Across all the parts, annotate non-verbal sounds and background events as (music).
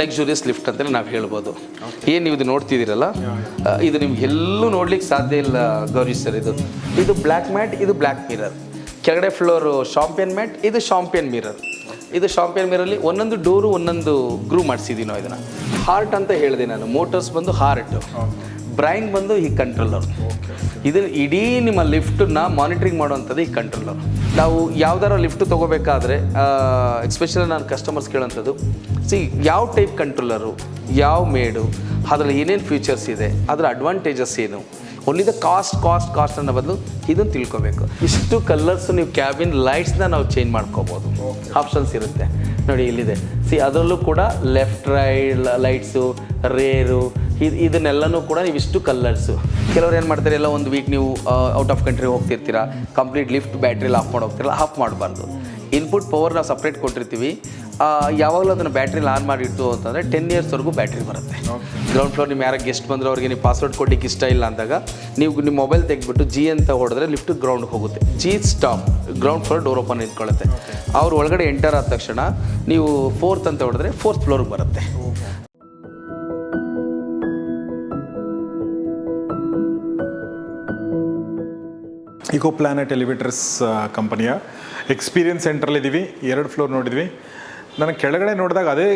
Luxurious lift ಅಂತಲೇ ನಾವು ಹೇಳ್ಬೋದು. ಏನು ನೀವು ಇದು ನೋಡ್ತಿದ್ದೀರಲ್ಲ? ಇದು ನಿಮ್ಗೆ ಎಲ್ಲೂ ನೋಡ್ಲಿಕ್ಕೆ ಸಾಧ್ಯ ಇಲ್ಲ ಗೌರಿ ಸರ್ ಇದು. ಇದು ಬ್ಲ್ಯಾಕ್ ಮ್ಯಾಟ್ ಇದು ಬ್ಲ್ಯಾಕ್ ಮಿರರ್ ಕೆಳಗಡೆ ಫ್ಲೋರು ಶಾಂಪಿಯನ್ ಮ್ಯಾಟ್ ಇದು ಶಾಂಪಿಯನ್ ಮಿರರ್ ಇದು ಶಾಂಪಿಯನ್ ಮಿರಲ್ಲಿ ಒಂದೊಂದು ಡೋರು ಒಂದೊಂದು ಗ್ರೂ ಮಾಡಿಸಿದ್ದೀವಿ ನಾವು ಇದನ್ನು. ಹಾರ್ಟ್ ಅಂತ ಹೇಳಿದೆ ನಾನು. ಮೋಟರ್ಸ್ ಬಂದು ಹಾರ್ಟ್ ಬ್ರೈನ್ ಬಂದು ಈ ಕಂಟ್ರೋಲರ್ ಇದು ಇಡೀ ನಿಮ್ಮ ಲಿಫ್ಟನ್ನ ಮಾನಿಟ್ರಿಂಗ್ ಮಾಡುವಂಥದ್ದು ಈ ಕಂಟ್ರೋಲರ್ ನಾವು ಯಾವ್ದಾರ ಲಿಫ್ಟ್ ತೊಗೋಬೇಕಾದ್ರೆ ಎಸ್ಪೆಷಲಿ ನಾನು ಕಸ್ಟಮರ್ಸ್ ಕೇಳೋಂಥದ್ದು ಸಿ ಯಾವ ಟೈಪ್ ಕಂಟ್ರೋಲರು ಯಾವ ಮೇಡು ಅದರಲ್ಲಿ ಏನೇನು ಫ್ಯೂಚರ್ಸ್ ಇದೆ ಅದರ ಅಡ್ವಾಂಟೇಜಸ್ ಏನು? Only the cost cost cost ಅನ್ನೋ ಬದಲು ಇದನ್ನು ತಿಳ್ಕೊಬೇಕು. ಇಷ್ಟು ಕಲರ್ಸ್ ನೀವು ಕ್ಯಾಬಿನ್ ಲೈಟ್ಸ್ನ ನಾವು ಚೇಂಜ್ ಮಾಡ್ಕೋಬೋದು. ಆಪ್ಷನ್ಸ್ ಇರುತ್ತೆ. ನೋಡಿ ಇಲ್ಲಿದೆ. ಸಿ ಅದರಲ್ಲೂ ಕೂಡ ಲೆಫ್ಟ್ ರೈಟ್ ಲೈಟ್ಸು ರೇರು ಇದು ಇದನ್ನೆಲ್ಲನೂ ಕೂಡ ನೀವು ಇಷ್ಟು ಕಲರ್ಸು ಕೆಲವ್ರು ಏನು ಮಾಡ್ತಾರೆ ಎಲ್ಲ ಒಂದು ವೀಕ್ ನೀವು ಔಟ್ ಆಫ್ ಕಂಟ್ರಿ ಹೋಗ್ತಿರ್ತೀರಾ. ಕಂಪ್ಲೀಟ್ ಲಿಫ್ಟ್ ಬ್ಯಾಟ್ರಿಲಿ ಆಫ್ ಮಾಡಿ ಹೋಗ್ತಿರಲ್ಲ ಆಫ್ ಮಾಡಬಾರ್ದು. ಇನ್ಪುಟ್ ಪವರ್ ನಾವು ಸಪ್ರೇಟ್ ಕೊಟ್ಟಿರ್ತೀವಿ. ಯಾವಾಗಲೂ ಅದನ್ನು ಬ್ಯಾಟ್ರಿಲಿ ಆನ್ ಮಾಡಿಟ್ಟು ಅಂತಂದರೆ ಟೆನ್ ಇಯರ್ಸ್ವರೆಗೂ ಬ್ಯಾಟ್ರಿ ಬರುತ್ತೆ. ಗ್ರೌಂಡ್ ಫ್ಲೋರ್ ನಿಮ್ಮ ಯಾರೋ ಗೆಸ್ಟ್ ಬಂದ್ರೆ ಅವ್ರಿಗೆ ನೀವು ಪಾಸ್ವರ್ಡ್ ಕೊಡ್ಲಿಕ್ಕೆ ಇಷ್ಟ ಇಲ್ಲ ಅಂದಾಗ ನೀವು ನಿಮ್ಮ ಮೊಬೈಲ್ ತೆಗೆದ್ಬಿಟ್ಟು ಜಿ ಅಂತ ಹೊಡೆದ್ರೆ ಲಿಫ್ಟ್ ಗ್ರೌಂಡ್ ಹೋಗುತ್ತೆ. G stop ground floor door open ಇಟ್ಕೊಳ್ಳುತ್ತೆ ಅವ್ರ ಒಳಗಡೆ ಎಂಟರ್ ಆದ ತಕ್ಷಣ ನೀವು ಫೋರ್ತ್ ಅಂತ ಹೊಡೆದ್ರೆ ಫೋರ್ತ್ ಫ್ಲೋರ್ಗೆ ಬರುತ್ತೆ. ಇಕೋ ಪ್ಲಾನೆಟ್ ಎಲಿವೇಟರ್ಸ್ ಕಂಪನಿಯ ಎಕ್ಸ್ಪೀರಿಯನ್ಸ್ ಸೆಂಟ್ರಲ್ಲಿದ್ದೀವಿ ಎರಡು ಫ್ಲೋರ್ ನೋಡಿದ್ವಿ. ನನಗೆ ಕೆಳಗಡೆ ನೋಡಿದಾಗ ಅದೇ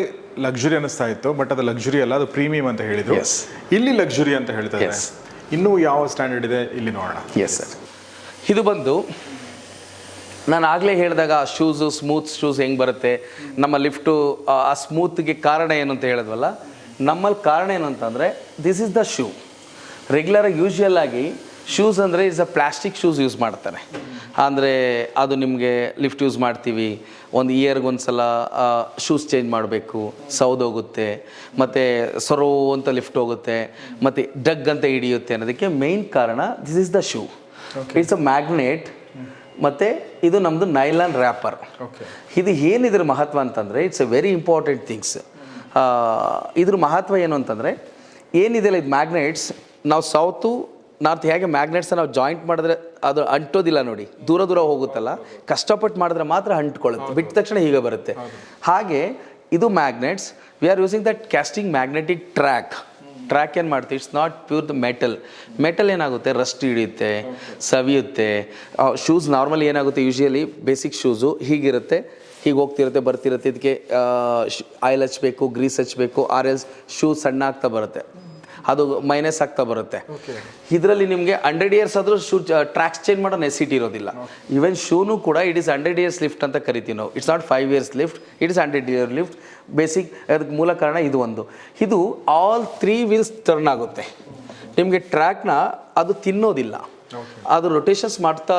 ಲಕ್ಸುರಿ ಅನಿಸ್ತಾ ಇತ್ತು ಬಟ್ ಅದು ಲಕ್ಸುರಿ ಅಲ್ಲ ಅದು ಪ್ರೀಮಿಯಂ ಅಂತ ಹೇಳಿದ್ರು. ಇಲ್ಲಿ ಲಕ್ಸುರಿ ಅಂತ ಹೇಳ್ತಾರೆ ಇನ್ನೂ ಯಾವ ಸ್ಟ್ಯಾಂಡರ್ಡ್ ಇದೆ? ಇಲ್ಲಿ ನೋಡೋಣ. ಎಸ್ ಸರ್ ಇದು ಬಂದು ನಾನು ಆಗಲೇ ಹೇಳಿದಾಗ ಆ ಶೂಸು ಸ್ಮೂತ್ ಶೂಸ್ ಹೆಂಗೆ ಬರುತ್ತೆ? ನಮ್ಮ ಲಿಫ್ಟು ಆ ಸ್ಮೂತ್ಗೆ ಕಾರಣ ಏನು ಅಂತ ಹೇಳಿದ್ವಲ್ಲ? ನಮ್ಮಲ್ಲಿ ಕಾರಣ ಏನು ಅಂತಂದರೆ ದಿಸ್ ಇಸ್ ದ ಶೂ ರೆಗ್ಯುಲರಾಗಿ ಯೂಶ್ವಲ್ ಆಗಿ ಶೂಸ್ ಅಂದರೆ is a plastic shoes use ಮಾಡ್ತಾರೆ. ಅಂದರೆ ಅದು ನಿಮಗೆ ಲಿಫ್ಟ್ ಯೂಸ್ ಮಾಡ್ತೀವಿ. ಒಂದು ಇಯರ್ಗೆ ಒಂದು ಸಲ ಶೂಸ್ ಚೇಂಜ್ ಮಾಡಬೇಕು ಸೌದೋಗುತ್ತೆ ಮತ್ತು ಸೊರೋ ಅಂತ ಲಿಫ್ಟ್ ಹೋಗುತ್ತೆ ಮತ್ತು ಡಗ್ ಅಂತ ಹಿಡಿಯುತ್ತೆ ಅನ್ನೋದಕ್ಕೆ ಮೇಯ್ನ್ ಕಾರಣ this is the shoe it's a magnet ಮತ್ತು ಇದು ನಮ್ಮದು ನೈಲಾನ್ ರ್ಯಾಪರ್ ಓಕೆ ಇದು ಏನಿದ್ರ ಮಹತ್ವ ಅಂತಂದರೆ it's a very important things ಇದ್ರ ಮಹತ್ವ ಏನು ಅಂತಂದರೆ ಏನಿದೆಯಲ್ಲ ಇದು ಮ್ಯಾಗ್ನೆಟ್ಸ್ ನಾವು ಸೌತು ನಾರ್ತ್ ಹೇಗೆ ಮ್ಯಾಗ್ನೆಟ್ಸ್ ನಾವು ಜಾಯಿಂಟ್ ಮಾಡಿದ್ರೆ ಅದು ಅಂಟೋದಿಲ್ಲ ನೋಡಿ ದೂರ ದೂರ ಹೋಗುತ್ತಲ್ಲ ಕಷ್ಟಪಟ್ಟು ಮಾಡಿದ್ರೆ ಮಾತ್ರ ಅಂಟ್ಕೊಳ್ಳುತ್ತೆ ಬಿಟ್ಟ ತಕ್ಷಣ ಹೀಗೆ ಬರುತ್ತೆ. ಹಾಗೆ ಇದು magnets we are using that casting magnetic track track ಏನು ಮಾಡ್ತೀವಿ? It's not pure the metal metal ಏನಾಗುತ್ತೆ? ರಸ್ಟ್ ಹಿಡಿಯುತ್ತೆ ಸವಿಯುತ್ತೆ. ಶೂಸ್ ನಾರ್ಮಲಿ ಏನಾಗುತ್ತೆ? ಯೂಶಲಿ ಬೇಸಿಕ್ ಶೂಸು ಹೀಗಿರುತ್ತೆ ಹೀಗೆ ಹೋಗ್ತಿರುತ್ತೆ ಬರ್ತಿರುತ್ತೆ. ಇದಕ್ಕೆ ಆಯಿಲ್ ಹಚ್ಚಬೇಕು ಗ್ರೀಸ್ ಹಚ್ಚಬೇಕು ಆರ್ ಎಲ್ಸ್ ಶೂ ಸಣ್ಣ ಆಗ್ತಾ ಬರುತ್ತೆ. ಅದು ಮೈನಸ್ ಆಗ್ತಾ ಬರುತ್ತೆ. ಇದರಲ್ಲಿ ನಿಮಗೆ ಹಂಡ್ರೆಡ್ ಇಯರ್ಸ್ ಆದರೂ ಶೂ ಟ್ರ್ಯಾಕ್ಸ್ ಚೇಂಜ್ ಮಾಡೋ ನೆಸಿಟಿ ಇರೋದಿಲ್ಲ. ಈವನ್ ಶೂನು ಕೂಡ it is hundred years lift ಅಂತ ಕರಿತೀವಿ ನಾವು. It's not five years lift it is hundred year lift basic ಅದಕ್ಕೆ ಮೂಲ ಕಾರಣ ಇದು ಒಂದು. ಇದು ಆಲ್ ತ್ರೀ ವೀಲ್ಸ್ ಟರ್ನ್ ಆಗುತ್ತೆ. ನಿಮಗೆ ಟ್ರ್ಯಾಕ್ನ ಅದು ತಿನ್ನೋದಿಲ್ಲ. ಅದು ರೊಟೇಷನ್ಸ್ ಮಾಡ್ತಾ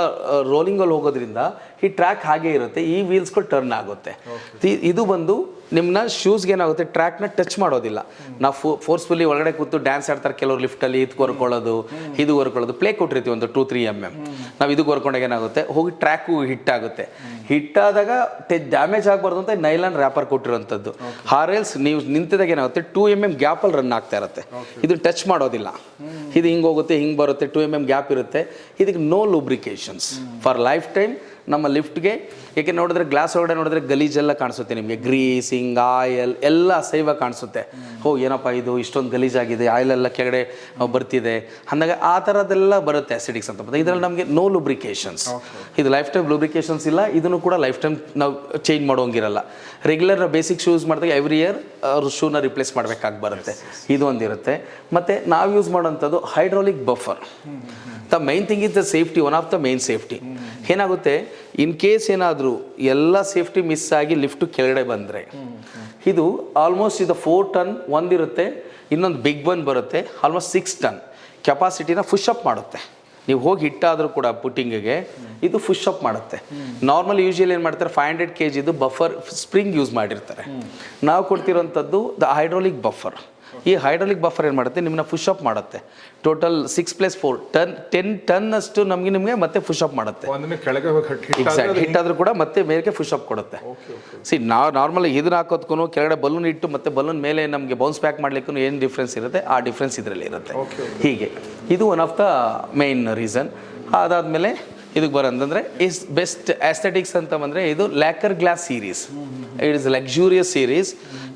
ರೋಲಿಂಗಲ್ಲಿ ಹೋಗೋದ್ರಿಂದ ಈ ಟ್ರ್ಯಾಕ್ ಹಾಗೆ ಇರುತ್ತೆ ಈ ವೀಲ್ಸ್ಗಳು ಟರ್ನ್ ಆಗುತ್ತೆ. ಇದು ಬಂದು ನಿಮ್ಮನ್ನ ಶೂಸ್ಗೆ ಏನಾಗುತ್ತೆ? ಟ್ರ್ಯಾಕ್ನ ಟಚ್ ಮಾಡೋದಿಲ್ಲ. ನಾವು ಫೋ ಫೋರ್ಸ್ಫುಲಿ ಒಳಗಡೆ ಕೂತು ಡ್ಯಾನ್ಸ್ ಆಡ್ತಾರೆ ಕೆಲವರು ಲಿಫ್ಟಲ್ಲಿ ಇದು ಹೊರ್ಕೊಳ್ಳೋದು ಇದು ಹೊರ್ಕೊಳ್ಳೋದು ಪ್ಲೇ ಕೊಟ್ಟಿರ್ತೀವಿ ಒಂದು ಟೂ ತ್ರೀ ಎಂ ಎಂ ನಾವು ಇದು ಹೊರ್ಕೊಂಡಾಗ ಏನಾಗುತ್ತೆ? ಹೋಗಿ ಟ್ರ್ಯಾಕು ಹಿಟ್ ಆಗುತ್ತೆ. ಹಿಟ್ ಆದಾಗ ಟೆ ಡ್ಯಾಮೇಜ್ ಆಗಬಾರ್ದು ಅಂತ ನೈಲಾನ್ ರ್ಯಾಪರ್ ಕೊಟ್ಟಿರೋಂಥದ್ದು ಹಾರೇಲ್ಸ್ ನೀವು ನಿಂತಿದಾಗ ಏನಾಗುತ್ತೆ? ಟೂ ಎಂ ಎಂ ಗ್ಯಾಪಲ್ಲಿ ರನ್ ಆಗ್ತಾ ಇರುತ್ತೆ. ಇದು ಟಚ್ ಮಾಡೋದಿಲ್ಲ. ಇದು ಹಿಂಗೆ ಹೋಗುತ್ತೆ ಹಿಂಗೆ ಬರುತ್ತೆ ಟೂ ಎಂ ಎಂ ಗ್ಯಾಪ್ ಇರುತ್ತೆ. ಇದಕ್ಕೆ no lubrications for life time ನಮ್ಮ ಲಿಫ್ಟ್ಗೆ ಏಕೆ ನೋಡಿದ್ರೆ ಗ್ಲಾಸ್ ಒಳಗಡೆ ನೋಡಿದ್ರೆ ಗಲೀಜೆಲ್ಲ ಕಾಣಿಸುತ್ತೆ ನಿಮಗೆ. ಗ್ರೀಸಿಂಗ್ ಆಯಿಲ್ ಎಲ್ಲ ಅಸೈವ ಕಾಣಿಸುತ್ತೆ. ಓ ಏನಪ್ಪ ಇದು? ಇಷ್ಟೊಂದು ಗಲೀಜಾಗಿದೆ ಆಯಿಲ್ ಎಲ್ಲ ಕೆಳಗಡೆ ಬರ್ತಿದೆ. ಅಂದಾಗ ಆ ಥರದ್ದೆಲ್ಲ ಬರುತ್ತೆ ಆಸಿಡಿಕ್ಸ್ ಅಂತ ಮತ್ತೆ ಇದರಲ್ಲಿ ನಮಗೆ ನೋ ಲುಬ್ರಿಕೇಷನ್ಸ್ ಇದು ಲೈಫ್ ಟೈಮ್ ಲುಬ್ರಿಕೇಷನ್ಸ್ ಇಲ್ಲ ಇದನ್ನು ಕೂಡ ಲೈಫ್ ಟೈಮ್ ನಾವು ಚೇಂಜ್ ಮಾಡೋಂಗಿರಲ್ಲ ರೆಗ್ಯುಲರ್ ಬೇಸಿಕ್ ಶೂಸ್ ಮಾಡಿದಾಗ ಎವ್ರಿ ಇಯರ್ ಅವ್ರ ಶೂನ ರಿಪ್ಲೇಸ್ ಮಾಡಬೇಕಾಗಿ ಬರುತ್ತೆ. ಇದು ಒಂದಿರುತ್ತೆ. ಮತ್ತು ನಾವು use ಮಾಡೋಂಥದ್ದು hydraulic buffer the main thing is the safety one of the main safety ಏನಾಗುತ್ತೆ? ಇನ್ ಕೇಸ್ ಏನಾದರೂ ಎಲ್ಲ ಸೇಫ್ಟಿ ಮಿಸ್ ಆಗಿ ಲಿಫ್ಟು ಕೆಳಗಡೆ ಬಂದರೆ ಇದು ಆಲ್ಮೋಸ್ಟ್ ಇದು ಫೋರ್ ಟನ್ ಒಂದಿರುತ್ತೆ ಇನ್ನೊಂದು ಬಿಗ್ ಬನ್ ಬರುತ್ತೆ ಆಲ್ಮೋಸ್ಟ್ ಸಿಕ್ಸ್ ಟನ್ ಕೆಪಾಸಿಟಿನ ಫುಶ್ ಅಪ್ ಮಾಡುತ್ತೆ. ನೀವು ಹೋಗಿ ಹಿಟ್ಟಾದರೂ ಕೂಡ ಪುಟ್ಟಿಂಗಿಗೆ ಇದು ಫುಶ್ ಅಪ್ ಮಾಡುತ್ತೆ. ನಾರ್ಮಲ್ ಯೂಶಲಿ ಏನು ಮಾಡ್ತಾರೆ ಫೈವ್ ಹಂಡ್ರೆಡ್ ಕೆ ಜಿದು ಬಫರ್ ಸ್ಪ್ರಿಂಗ್ ಯೂಸ್ ಮಾಡಿರ್ತಾರೆ. ನಾವು ಕೊಡ್ತಿರೋಂಥದ್ದು ದ ಹೈಡ್ರೋಲಿಕ್ ಬಫರ್ ಈ ಹೈಡ್ರಾಲಿಕ್ ಬಫರ್ ಏನು ಮಾಡುತ್ತೆ? ನಿಮ್ಮನ್ನ ಫುಶ್ ಅಪ್ ಮಾಡುತ್ತೆ. Total six plus four ton ten ton ಅಷ್ಟು ನಮಗೆ ನಿಮಗೆ ಮತ್ತೆ ಫುಶ್ ಅಪ್ ಮಾಡುತ್ತೆ. ಎಕ್ಸಾಕ್ಟ್ ಹಿಟ್ ಆದರೂ ಕೂಡ ಮತ್ತೆ ಮೇಲಕ್ಕೆ ಫುಶ್ ಅಪ್ ಕೊಡುತ್ತೆ. ಸಿ ನಾವು ನಾರ್ಮಲ್ ಇದನ್ನ ಹಾಕೋದ್ಕೂ ಕೆಳಗಡೆ ಬಲೂನ್ ಇಟ್ಟು ಮತ್ತೆ ಬಲೂನ್ ಮೇಲೆ ನಮಗೆ ಬೌನ್ಸ್ ಬ್ಯಾಕ್ ಮಾಡ್ಲಿಕ್ಕೂ ಏನು ಡಿಫ್ರೆನ್ಸ್ ಇರುತ್ತೆ? ಆ ಡಿಫ್ರೆನ್ಸ್ ಇದರಲ್ಲಿ ಇರುತ್ತೆ. ಹೀಗೆ. ಇದು one of the main reason ಅದಾದಮೇಲೆ ಇದಕ್ಕೆ ಬರಂತಂದ್ರೆ ಇಸ್ ಬೆಸ್ಟ್ ಆಸ್ಥೆಟಿಕ್ಸ್ ಅಂತ ಬಂದರೆ ಇದು lacquer glass series it is luxurious series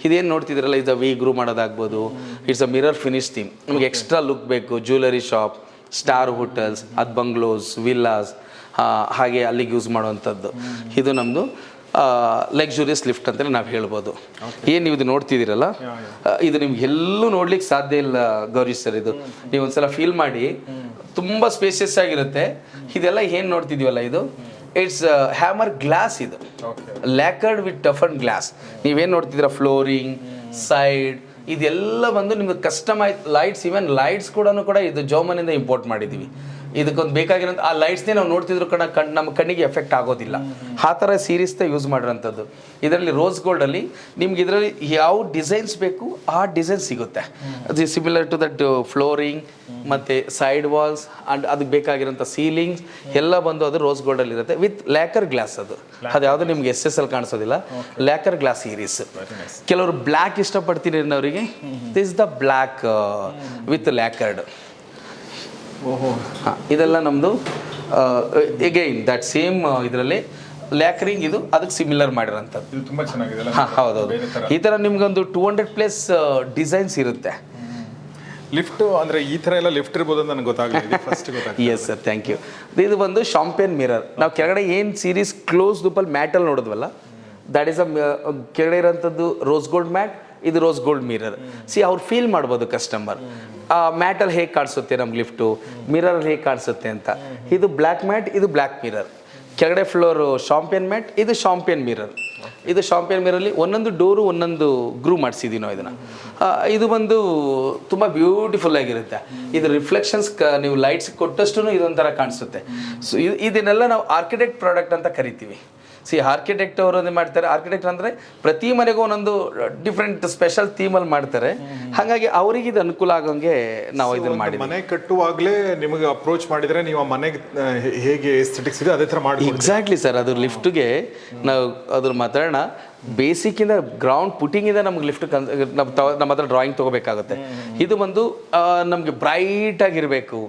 ಇದೇನು ನೋಡ್ತಿದ್ರಲ್ಲ ಇದು V ಗ್ರೂ ಮಾಡೋದಾಗ್ಬೋದು it's a mirror finish theme ನಿಮಗೆ ಎಕ್ಸ್ಟ್ರಾ ಲುಕ್ ಬೇಕು ಜ್ಯುವೆಲರಿ ಶಾಪ್ ಸ್ಟಾರ್ ಹೋಟೆಲ್ಸ್ ಅದು ಬಂಗ್ಲೋಸ್ ವಿಲ್ಲಾಸ್ ಹಾಗೆ ಅಲ್ಲಿಗೆ ಯೂಸ್ ಮಾಡುವಂಥದ್ದು. ಇದು ನಮ್ಮದು ಲಕ್ಸುರಿಯಸ್ ಲಿಫ್ಟ್ ಅಂತಲೇ ನಾವು ಹೇಳ್ಬೋದು. ಏನು ನೀವು ಇದು ನೋಡ್ತಿದ್ದೀರಲ್ಲ ಇದು ನಿಮ್ಗೆ ಎಲ್ಲೂ ನೋಡ್ಲಿಕ್ಕೆ ಸಾಧ್ಯ ಇಲ್ಲ ಗೌರಿ ಸರ್ ಇದು. ನೀವು ಒಂದ್ಸಲ ಫೀಲ್ ಮಾಡಿ ತುಂಬ ಸ್ಪೇಸಿಯಸ್ ಆಗಿರುತ್ತೆ. ಇದೆಲ್ಲ ಏನು ನೋಡ್ತಿದೀವಲ್ಲ ಇದು? ಇಟ್ಸ್ ಹ್ಯಾಮರ್ ಗ್ಲಾಸ್ ಇದು. ಲ್ಯಾಕರ್ಡ್ ವಿತ್ ಟಫನ್ ಗ್ಲಾಸ್ ನೀವೇನು ನೋಡ್ತಿದ್ದೀರಾ? ಫ್ಲೋರಿಂಗ್ ಸೈಡ್ ಇದೆಲ್ಲ ಬಂದು ನಿಮ್ಗೆ ಕಸ್ಟಮೈಸ್ ಲೈಟ್ಸ್ ಇವನ್ ಲೈಟ್ಸ್ ಕೂಡ ಕೂಡ ಇದು ಜೋಮನಿಂದ ಇಂಪೋರ್ಟ್ ಮಾಡಿದ್ದೀವಿ. ಇದಕ್ಕೊಂದು ಬೇಕಾಗಿರೋ ಆ ಲೈಟ್ಸ್ನೇ ನಾವು ನೋಡ್ತಿದ್ರು ಕಣ ಕಣ್ ನಮ್ಮ ಕಣ್ಣಿಗೆ ಎಫೆಕ್ಟ್ ಆಗೋದಿಲ್ಲ. ಆ ಥರ ಸೀರೀಸ್ನ ಯೂಸ್ ಮಾಡಿರೋಂಥದ್ದು. ಇದರಲ್ಲಿ ರೋಸ್ ಗೋಲ್ಡಲ್ಲಿ ನಿಮ್ಗೆ ಇದರಲ್ಲಿ ಯಾವ ಡಿಸೈನ್ಸ್ ಬೇಕು ಆ ಡಿಸೈನ್ ಸಿಗುತ್ತೆ. ಅದು ಸಿಮಿಲರ್ ಟು ದಟ್ ಫ್ಲೋರಿಂಗ್ ಮತ್ತು ಸೈಡ್ ವಾಲ್ಸ್ ಆ್ಯಂಡ್ ಅದಕ್ಕೆ ಬೇಕಾಗಿರೋಂಥ ಸೀಲಿಂಗ್ಸ್ ಎಲ್ಲ ಬಂದು ಅದು ರೋಸ್ ಗೋಲ್ಡಲ್ಲಿ ಇರುತ್ತೆ ವಿತ್ ಲ್ಯಾಕರ್ ಗ್ಲಾಸ್ ಅದು. ಅದು ಯಾವುದು ನಿಮ್ಗೆ ಎಸ್ ಎಸ್ ಎಲ್ ಕಾಣಿಸೋದಿಲ್ಲ. ಲ್ಯಾಕರ್ ಗ್ಲಾಸ್ ಸೀರೀಸ್ ಕೆಲವರು ಬ್ಲ್ಯಾಕ್ ಇಷ್ಟಪಡ್ತೀನಿ ಅನ್ನೋರಿಗೆ this the black with lacquered ಹಾಂ ಇದೆಲ್ಲ ನಮ್ಮದು ಎಗೈನ್ ದಟ್ ಸೇಮ್ ಇದರಲ್ಲಿ ಲ್ಯಾಕ್ರಿಂಗ್ ಇದು ಅದಕ್ಕೆ ಸಿಮಿಲರ್ ಮಾಡಿರೋಂಥದ್ದು. ಇದು ತುಂಬಾ ಚೆನ್ನಾಗಿದೆ ಹಾಂ ಹೌದೌದು. ಈ ಥರ ನಿಮ್ಗೊಂದು ಟೂ ಹಂಡ್ರೆಡ್ ಪ್ಲಸ್ ಡಿಸೈನ್ಸ್ ಇರುತ್ತೆ. ಲಿಫ್ಟ್ ಅಂದರೆ ಈ ಥರ ಎಲ್ಲ ಲಿಫ್ಟ್ ಇರ್ಬೋದು ಅಂತ ನನಗೆ ಗೊತ್ತಾಗಲಿಲ್ಲ. First yes sir thank you ಇದು ಬಂದು ಶಾಂಪಿಯನ್ ಮಿರರ್ ನಾವು ಕೆಳಗಡೆ ಏನು ಸೀರೀಸ್ ಕ್ಲೋಸ್ ದುಪ್ಪಲ್ಲಿ ಮ್ಯಾಟಲ್ಲಿ ನೋಡಿದ್ವಲ್ಲ ದ್ಯಾಟ್ ಈಸ್ ಅ ಕೆಳಗಡೆ ಇರೋಂಥದ್ದು ರೋಸ್ ಗೋಲ್ಡ್ ಮ್ಯಾಟ್ ಇದು ರೋಸ್ ಗೋಲ್ಡ್ ಮಿರರ್ ಸಿ ಅವ್ರು ಫೀಲ್ ಮಾಡ್ಬೋದು ಕಸ್ಟಮರ್ ಆ ಮ್ಯಾಟಲ್ಲಿ ಹೇಗೆ ಕಾಣಿಸುತ್ತೆ ನಮ್ಗೆ ಲಿಫ್ಟು ಮಿರರಲ್ಲಿ ಹೇಗೆ ಕಾಣಿಸುತ್ತೆ ಅಂತ. ಇದು ಬ್ಲ್ಯಾಕ್ ಮ್ಯಾಟ್ ಇದು ಬ್ಲ್ಯಾಕ್ ಮಿರರ್ ಕೆಳಗಡೆ ಫ್ಲೋರು ಶಾಂಪಿಯನ್ ಮ್ಯಾಟ್ ಇದು ಶಾಂಪಿಯನ್ ಮಿರರ್ ಇದು ಶಾಂಪಿಯನ್ ಮಿರರಲ್ಲಿ ಒಂದೊಂದು ಡೋರು, ಒಂದೊಂದು ಗ್ರೂ ಮಾಡಿಸಿದ್ದೀವಿ ನಾವು ಇದನ್ನು ಇದು ಬಂದು ತುಂಬ ಬ್ಯೂಟಿಫುಲ್ ಆಗಿರುತ್ತೆ. ಇದು ರಿಫ್ಲೆಕ್ಷನ್ಸ್ ಕ, ನೀವು ಲೈಟ್ಸ್ ಕೊಟ್ಟಷ್ಟು ಇದೊಂಥರ ಕಾಣಿಸುತ್ತೆ. ಸೊ ಇದನ್ನೆಲ್ಲ ನಾವು ಆರ್ಕಿಟೆಕ್ಟ್ ಪ್ರಾಡಕ್ಟ್ ಅಂತ ಕರಿತೀವಿ. ಸಿ ಆರ್ಕಿಟೆಕ್ಟ್ ಅವರು ಏನು ಮಾಡ್ತಾರೆ. ಆರ್ಕಿಟೆಕ್ಟ್ ಅಂದರೆ ಪ್ರತಿ ಮನೆಗೂ ಒಂದೊಂದು ಡಿಫ್ರೆಂಟ್ ಸ್ಪೆಷಲ್ ಥೀಮಲ್ಲಿ ಮಾಡ್ತಾರೆ. ಹಾಗಾಗಿ ಅವರಿಗೆ ಇದು ಅನುಕೂಲ ಆಗೋಂಗೆ ನಾವು ಇದನ್ನು ಮಾಡಿ ಮನೆ ಕಟ್ಟುವಾಗಲೇ ನಿಮಗೆ ಅಪ್ರೋಚ್ ಮಾಡಿದರೆ ನೀವು ಆ ಮನೆಗೆ ಹೇಗೆ ಎಸ್ಥೆಟಿಕ್ಸ್ ಇದೆ ಅದೇ ಥರ ಮಾಡಿ ಎಕ್ಸಾಕ್ಟ್ಲಿ ಸರ್ ಅದು ಲಿಫ್ಟ್ಗೆ ನಾವು ಅದ್ರ ಮಾತಾಡೋಣ ಬೇಸಿಕ್ಕಿಂದ ಗ್ರೌಂಡ್ ಪುಟಿಂಗಿಂದ ನಮ್ಗೆ ಲಿಫ್ಟ್ ಕನ್ ನಮ್ಮ ನಮ್ಮ ಹತ್ರ ಡ್ರಾಯಿಂಗ್ ತಗೋಬೇಕಾಗುತ್ತೆ. ಇದು ಬಂದು ನಮಗೆ ಬ್ರೈಟ್ ಆಗಿರಬೇಕು.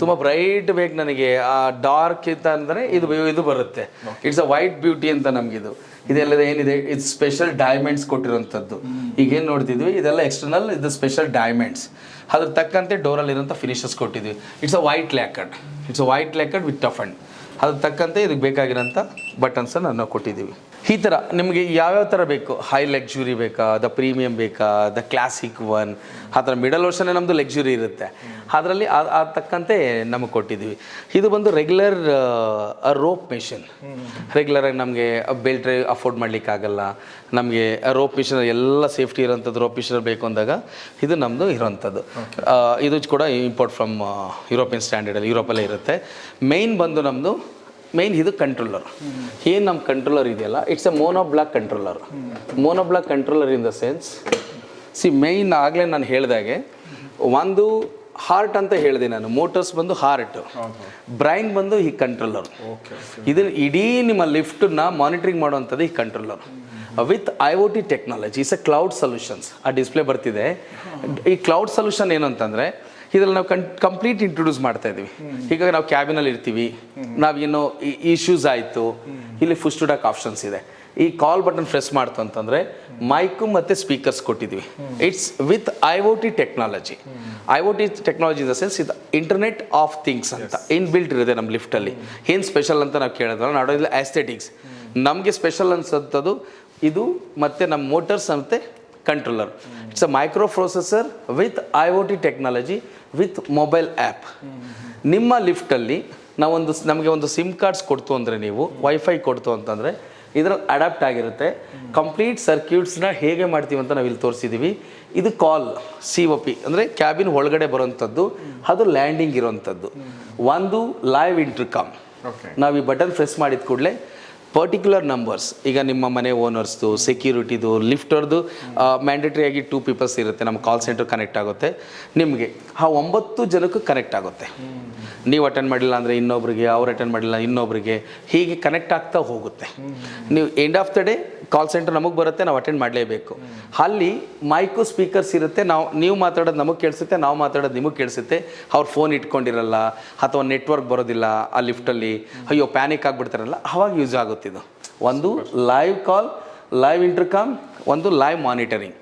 ತುಂಬ ಬ್ರೈಟ್ ಬೇಕು ನನಗೆ. ಆ ಡಾರ್ಕ್ ಅಂತ ಅಂದರೆ ಇದು ಇದು ಬರುತ್ತೆ. ಇಟ್ಸ್ ಅ ವೈಟ್ ಬ್ಯೂಟಿ ಅಂತ ನಮಗಿದು. ಇದೆಲ್ಲ ಏನಿದೆ? ಇದು ಸ್ಪೆಷಲ್ ಡೈಮಂಡ್ಸ್ ಕೊಟ್ಟಿರೋಂಥದ್ದು ಈಗೇನು ನೋಡ್ತಿದ್ವಿ? ಇದೆಲ್ಲ ಎಕ್ಸ್ಟರ್ನಲ್ ಇದು ಸ್ಪೆಷಲ್ ಡೈಮಂಡ್ಸ್ ಅದ್ರ ತಕ್ಕಂತೆ ಡೋರಲ್ಲಿರೋಂಥ ಫಿನಿಶಸ್ ಕೊಟ್ಟಿದ್ವಿ. It's a white lacquered it's a white lacquered with toughened ಅದ್ರ ತಕ್ಕಂತೆ ಇದಕ್ಕೆ ಬೇಕಾಗಿರೋಂಥ ಬಟನ್ಸನ್ನು ನಾವು ಕೊಟ್ಟಿದ್ದೀವಿ. ಈ ಥರ ನಿಮಗೆ ಯಾವ್ಯಾವ ಥರ ಬೇಕು? ಹೈ ಲಕ್ಸುರಿ ಬೇಕಾ? ದ ಪ್ರೀಮಿಯಂ ಬೇಕಾ? ದ ಕ್ಲಾಸಿಕ್ ಒನ್ ಆ ಥರ ಮಿಡಲ್ ವರ್ಷನೇ ನಮ್ಮದು ಲಕ್ಸುರಿ ಇರುತ್ತೆ. ಅದರಲ್ಲಿ ಆ ತಕ್ಕಂತೆ ನಮಗೆ ಕೊಟ್ಟಿದ್ದೀವಿ ಇದು ಬಂದು ರೆಗ್ಯುಲರ್ ರೋಪ್ ಮೆಷಿನ್ ರೆಗ್ಯುಲರಾಗಿ ನಮಗೆ ಬೆಲ್ಟ್ ಅಫೋರ್ಡ್ ಮಾಡಲಿಕ್ಕಾಗಲ್ಲ. ನಮಗೆ ರೋಪ್ ಮಿಷನ್ ಎಲ್ಲ ಸೇಫ್ಟಿ ಇರೋಂಥದ್ದು ರೋಪ್ ಮಿಷನ್ ಬೇಕು ಅಂದಾಗ ಇದು ನಮ್ಮದು ಇರೋವಂಥದ್ದು ಇದು ಕೂಡ ಇಂಪೋರ್ಟ್ ಫ್ರಮ್ ಯುರೋಪಿಯನ್ ಸ್ಟ್ಯಾಂಡರ್ಡಲ್ಲಿ ಯುರೋಪಲ್ಲೇ ಇರುತ್ತೆ. ಮೇಯ್ನ್ ಬಂದು ನಮ್ಮದು ಮೇಯ್ನ್ ಇದು ಕಂಟ್ರೋಲರ್ ಏನು ನಮ್ಮ ಕಂಟ್ರೋಲರ್ ಇದೆಯಲ್ಲ it's a mono block controller mono block controller in the sense see main ಆಗಲೇ ನಾನು ಹೇಳಿದಾಗೆ ಒಂದು ಹಾರ್ಟ್ ಅಂತ ಹೇಳಿದೆ ನಾನು ಮೋಟರ್ಸ್ ಬಂದು ಹಾರ್ಟ್ ಬ್ರೈನ್ ಬಂದು ಈ ಕಂಟ್ರೋಲರ್ ಇದನ್ನು ಇಡೀ ನಿಮ್ಮ ಲಿಫ್ಟನ್ನ ಮಾನಿಟ್ರಿಂಗ್ ಮಾಡುವಂಥದ್ದು ಈ controller with I O T technology is a cloud solutions ಆ ಡಿಸ್ಪ್ಲೇ ಬರ್ತಿದೆ. ಈ ಕ್ಲೌಡ್ ಸೊಲ್ಯೂಷನ್ ಏನು ಅಂತಂದರೆ ಇದರಲ್ಲಿ ನಾವು ಕನ್ ಕಂಪ್ಲೀಟ್ ಇಂಟ್ರೊಡ್ಯೂಸ್ ಮಾಡ್ತಾ ಇದ್ದೀವಿ ಹೀಗಾಗಿ ನಾವು ಕ್ಯಾಬಿನಲ್ಲಿ ಇರ್ತೀವಿ. ನಾವೇನೋ ಇಶ್ಯೂಸ್ ಆಯಿತು. ಇಲ್ಲಿ ಫುಸ್ಟ್ ಡಾಕ್ ಆಪ್ಷನ್ಸ್ ಇದೆ. ಈ ಕಾಲ್ ಬಟನ್ ಪ್ರೆಸ್ ಮಾಡ್ತು ಅಂತಂದರೆ ಮೈಕು ಮತ್ತು ಸ್ಪೀಕರ್ಸ್ ಕೊಟ್ಟಿದ್ವಿ. It's with I O T technology I O T technology in the sense ಇದು ಇಂಟರ್ನೆಟ್ ಆಫ್ ಥಿಂಗ್ಸ್ ಅಂತ. ಇನ್ ಬಿಲ್ಟ್ ಇರುತ್ತೆ ನಮ್ಮ ಲಿಫ್ಟಲ್ಲಿ ಏನು ಸ್ಪೆಷಲ್ ಅಂತ ನಾವು ಕೇಳಿದ್ವಲ್ಲ ನಾಡೋದಿಲ್ಲ ಆಸ್ಥೆಟಿಕ್ಸ್ ನಮಗೆ ಸ್ಪೆಷಲ್ ಅನ್ಸೋಂಥದ್ದು ಇದು ಮತ್ತು ನಮ್ಮ ಮೋಟರ್ಸ್ ಮತ್ತು controller it's a micro processor with I O T technology with mobile app. ನಿಮ್ಮ ಲಿಫ್ಟಲ್ಲಿ ನಾವೊಂದು ನಮಗೆ ಒಂದು ಸಿಮ್ ಕಾರ್ಡ್ಸ್ ಕೊಡ್ತು ಅಂದರೆ ನೀವು ವೈಫೈ ಕೊಡ್ತು ಅಂತಂದರೆ ಇದ್ರಲ್ಲಿ ಅಡಾಪ್ಟ್ ಆಗಿರುತ್ತೆ. ಕಂಪ್ಲೀಟ್ ಸರ್ಕ್ಯೂಟ್ಸ್ನ ಹೇಗೆ ಮಾಡ್ತೀವಿ ಅಂತ ನಾವು ಇಲ್ಲಿ ತೋರಿಸಿದ್ದೀವಿ ಇದು ಕಾಲ್ ಸಿ ಒ ಪಿ ಅಂದರೆ ಕ್ಯಾಬಿನ್ ಒಳಗಡೆ ಬರೋವಂಥದ್ದು ಅದು ಲ್ಯಾಂಡಿಂಗ್ ಇರೋವಂಥದ್ದು. ಒಂದು ಲೈವ್ ಇಂಟ್ರಿಕಾಮ್ ನಾವು ಈ ಬಟನ್ ಪ್ರೆಸ್ ಮಾಡಿದ ಕೂಡಲೇ ಪರ್ಟಿಕ್ಯುಲರ್ ನಂಬರ್ಸ್ ಈಗ ನಿಮ್ಮ ಮನೆ ಓನರ್ಸ್ದು ಸೆಕ್ಯೂರಿಟಿದು ಲಿಫ್ಟರ್ದು ಮ್ಯಾಂಡೇಟ್ರಿ ಆಗಿ ಟೂ ಪೀಪಲ್ಸ್ ಇರುತ್ತೆ. ನಮ್ಮ ಕಾಲ್ ಸೆಂಟರ್ ಕನೆಕ್ಟ್ ಆಗುತ್ತೆ. ನಿಮಗೆ, ಆ ಒಂಬತ್ತು ಜನಕ್ಕೂ ಕನೆಕ್ಟ್ ಆಗುತ್ತೆ. ನೀವು ಅಟೆಂಡ್ ಮಾಡಿಲ್ಲ ಅಂದರೆ ಇನ್ನೊಬ್ರಿಗೆ, ಅವ್ರು ಅಟೆಂಡ್ ಮಾಡಿಲ್ಲ ಇನ್ನೊಬ್ರಿಗೆ, ಹೀಗೆ ಕನೆಕ್ಟ್ ಆಗ್ತಾ ಹೋಗುತ್ತೆ. ನೀವು end of the day call centre ನಮಗೆ ಬರುತ್ತೆ, ನಾವು ಅಟೆಂಡ್ ಮಾಡಲೇಬೇಕು. ಅಲ್ಲಿ ಮೈಕು ಸ್ಪೀಕರ್ಸ್ ಇರುತ್ತೆ, ನಾವು, ನೀವು ಮಾತಾಡೋದು ನಮಗೆ ಕೇಳಿಸುತ್ತೆ, ನಾವು ಮಾತಾಡೋದು ನಿಮಗೆ ಕೇಳಿಸುತ್ತೆ. ಅವ್ರು ಫೋನ್ ಇಟ್ಕೊಂಡಿರಲ್ಲ, ಅಥವಾ ನೆಟ್ವರ್ಕ್ ಬರೋದಿಲ್ಲ ಆ ಲಿಫ್ಟಲ್ಲಿ ಅಯ್ಯೋ ಪ್ಯಾನಿಕ್ ಆಗಿಬಿಡ್ತಾರಲ್ಲ, ಅವಾಗ ಯೂಸ್ ಆಗುತ್ತಿದ್ದು ಒಂದು ಲೈವ್ ಕಾಲ್ ಲೈವ್ ಇಂಟರ್ಕಾಮ್ ಒಂದು ಲೈವ್ ಮಾನಿಟರಿಂಗ್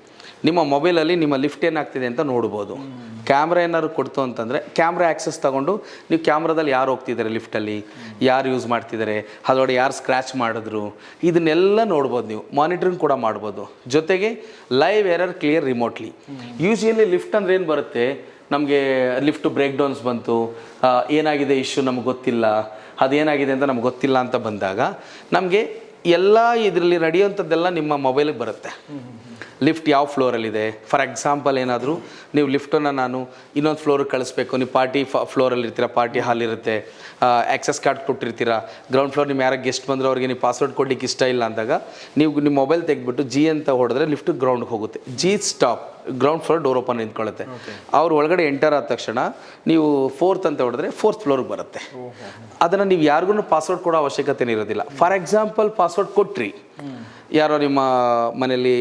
ನಿಮ್ಮ ಮೊಬೈಲಲ್ಲಿ ನಿಮ್ಮ ಲಿಫ್ಟ್ ಏನಾಗ್ತಿದೆ ಅಂತ ನೋಡ್ಬೋದು. ಕ್ಯಾಮ್ರಾ ಏನಾದ್ರು ಕೊಡ್ತು ಅಂತಂದರೆ ಕ್ಯಾಮ್ರಾ ಆ್ಯಕ್ಸಸ್ ತಗೊಂಡು ನೀವು ಕ್ಯಾಮ್ರಾದಲ್ಲಿ ಯಾರು ಹೋಗ್ತಿದ್ದಾರೆ ಲಿಫ್ಟಲ್ಲಿ ಯಾರು ಯೂಸ್ ಮಾಡ್ತಿದ್ದಾರೆ? ಅದರೊಳಗೆ ಯಾರು ಸ್ಕ್ರ್ಯಾಚ್ ಮಾಡಿದ್ರು? ಇದನ್ನೆಲ್ಲ ನೋಡ್ಬೋದು ನೀವು. ಮಾನಿಟ್ರಿಂಗ್ ಕೂಡ ಮಾಡ್ಬೋದು. ಜೊತೆಗೆ live error clear remotely usually lift ಅಂದ್ರೆ ಏನು ಬರುತ್ತೆ? ನಮಗೆ ಲಿಫ್ಟ್ ಬ್ರೇಕ್ ಡೌನ್ಸ್ ಬಂತು ಏನಾಗಿದೆ ಇಶ್ಯೂ ನಮ್ಗೆ ಗೊತ್ತಿಲ್ಲ. ಅದೇನಾಗಿದೆ ಅಂತ ನಮ್ಗೆ ಗೊತ್ತಿಲ್ಲ ಅಂತ ಬಂದಾಗ ನಮಗೆ ಎಲ್ಲ ಇದರಲ್ಲಿ ನಡೆಯುವಂಥದ್ದೆಲ್ಲ ನಿಮ್ಮ ಮೊಬೈಲಿಗೆ ಬರುತ್ತೆ. ಲಿಫ್ಟ್ ಯಾವ ಫ್ಲೋರಲ್ಲಿದೆ ಫಾರ್ ಎಕ್ಸಾಂಪಲ್ ಏನಾದರೂ ನೀವು ಲಿಫ್ಟನ್ನು ನಾನು ಇನ್ನೊಂದು ಫ್ಲೋರಿಗೆ ಕಳಿಸ್ಬೇಕು. ನೀವು ಪಾರ್ಟಿ ಫ್ಲೋರಲ್ಲಿ ಇರ್ತೀರಾ ಪಾರ್ಟಿ ಹಾಲ್ ಇರುತ್ತೆ ಆಕ್ಸೆಸ್ ಕಾರ್ಡ್ ಕೊಟ್ಟಿರ್ತೀರ. ಗ್ರೌಂಡ್ ಫ್ಲೋರ್ ನಿಮ್ಮ ಯಾರೋ ಗೆಸ್ಟ್ ಬಂದರೆ ಅವ್ರಿಗೆ ನೀವು ಪಾಸ್ವರ್ಡ್ ಕೊಡ್ಲಿಕ್ಕೆ ಇಷ್ಟ ಇಲ್ಲ ಅಂದಾಗ ನೀವು ನಿಮ್ಮ ಮೊಬೈಲ್ ತೆಗೆದ್ಬಿಟ್ಟು ಜಿ ಅಂತ ಹೊಡೆದ್ರೆ ಲಿಫ್ಟ್ ಗ್ರೌಂಡ್ಗೆ ಹೋಗುತ್ತೆ. G stop ground floor door open ನಿಂತ್ಕೊಳ್ಳುತ್ತೆ. ಅವ್ರ ಒಳಗಡೆ ಎಂಟರ್ ಆದ ತಕ್ಷಣ ನೀವು ಫೋರ್ತ್ ಅಂತ ಹೊಡೆದ್ರೆ ಫೋರ್ತ್ ಫ್ಲೋರ್ಗೆ ಬರುತ್ತೆ. ಅದನ್ನು ನೀವು ಯಾರಿಗೂ ಪಾಸ್ವರ್ಡ್ ಕೊಡೋ ಅವಶ್ಯಕತೆ ಇರೋದಿಲ್ಲ. ಫಾರ್ ಎಕ್ಸಾಂಪಲ್ ಪಾಸ್ವರ್ಡ್ ಕೊಟ್ರಿ. ಯಾರೋ ನಿಮ್ಮ ಮನೆಯಲ್ಲಿ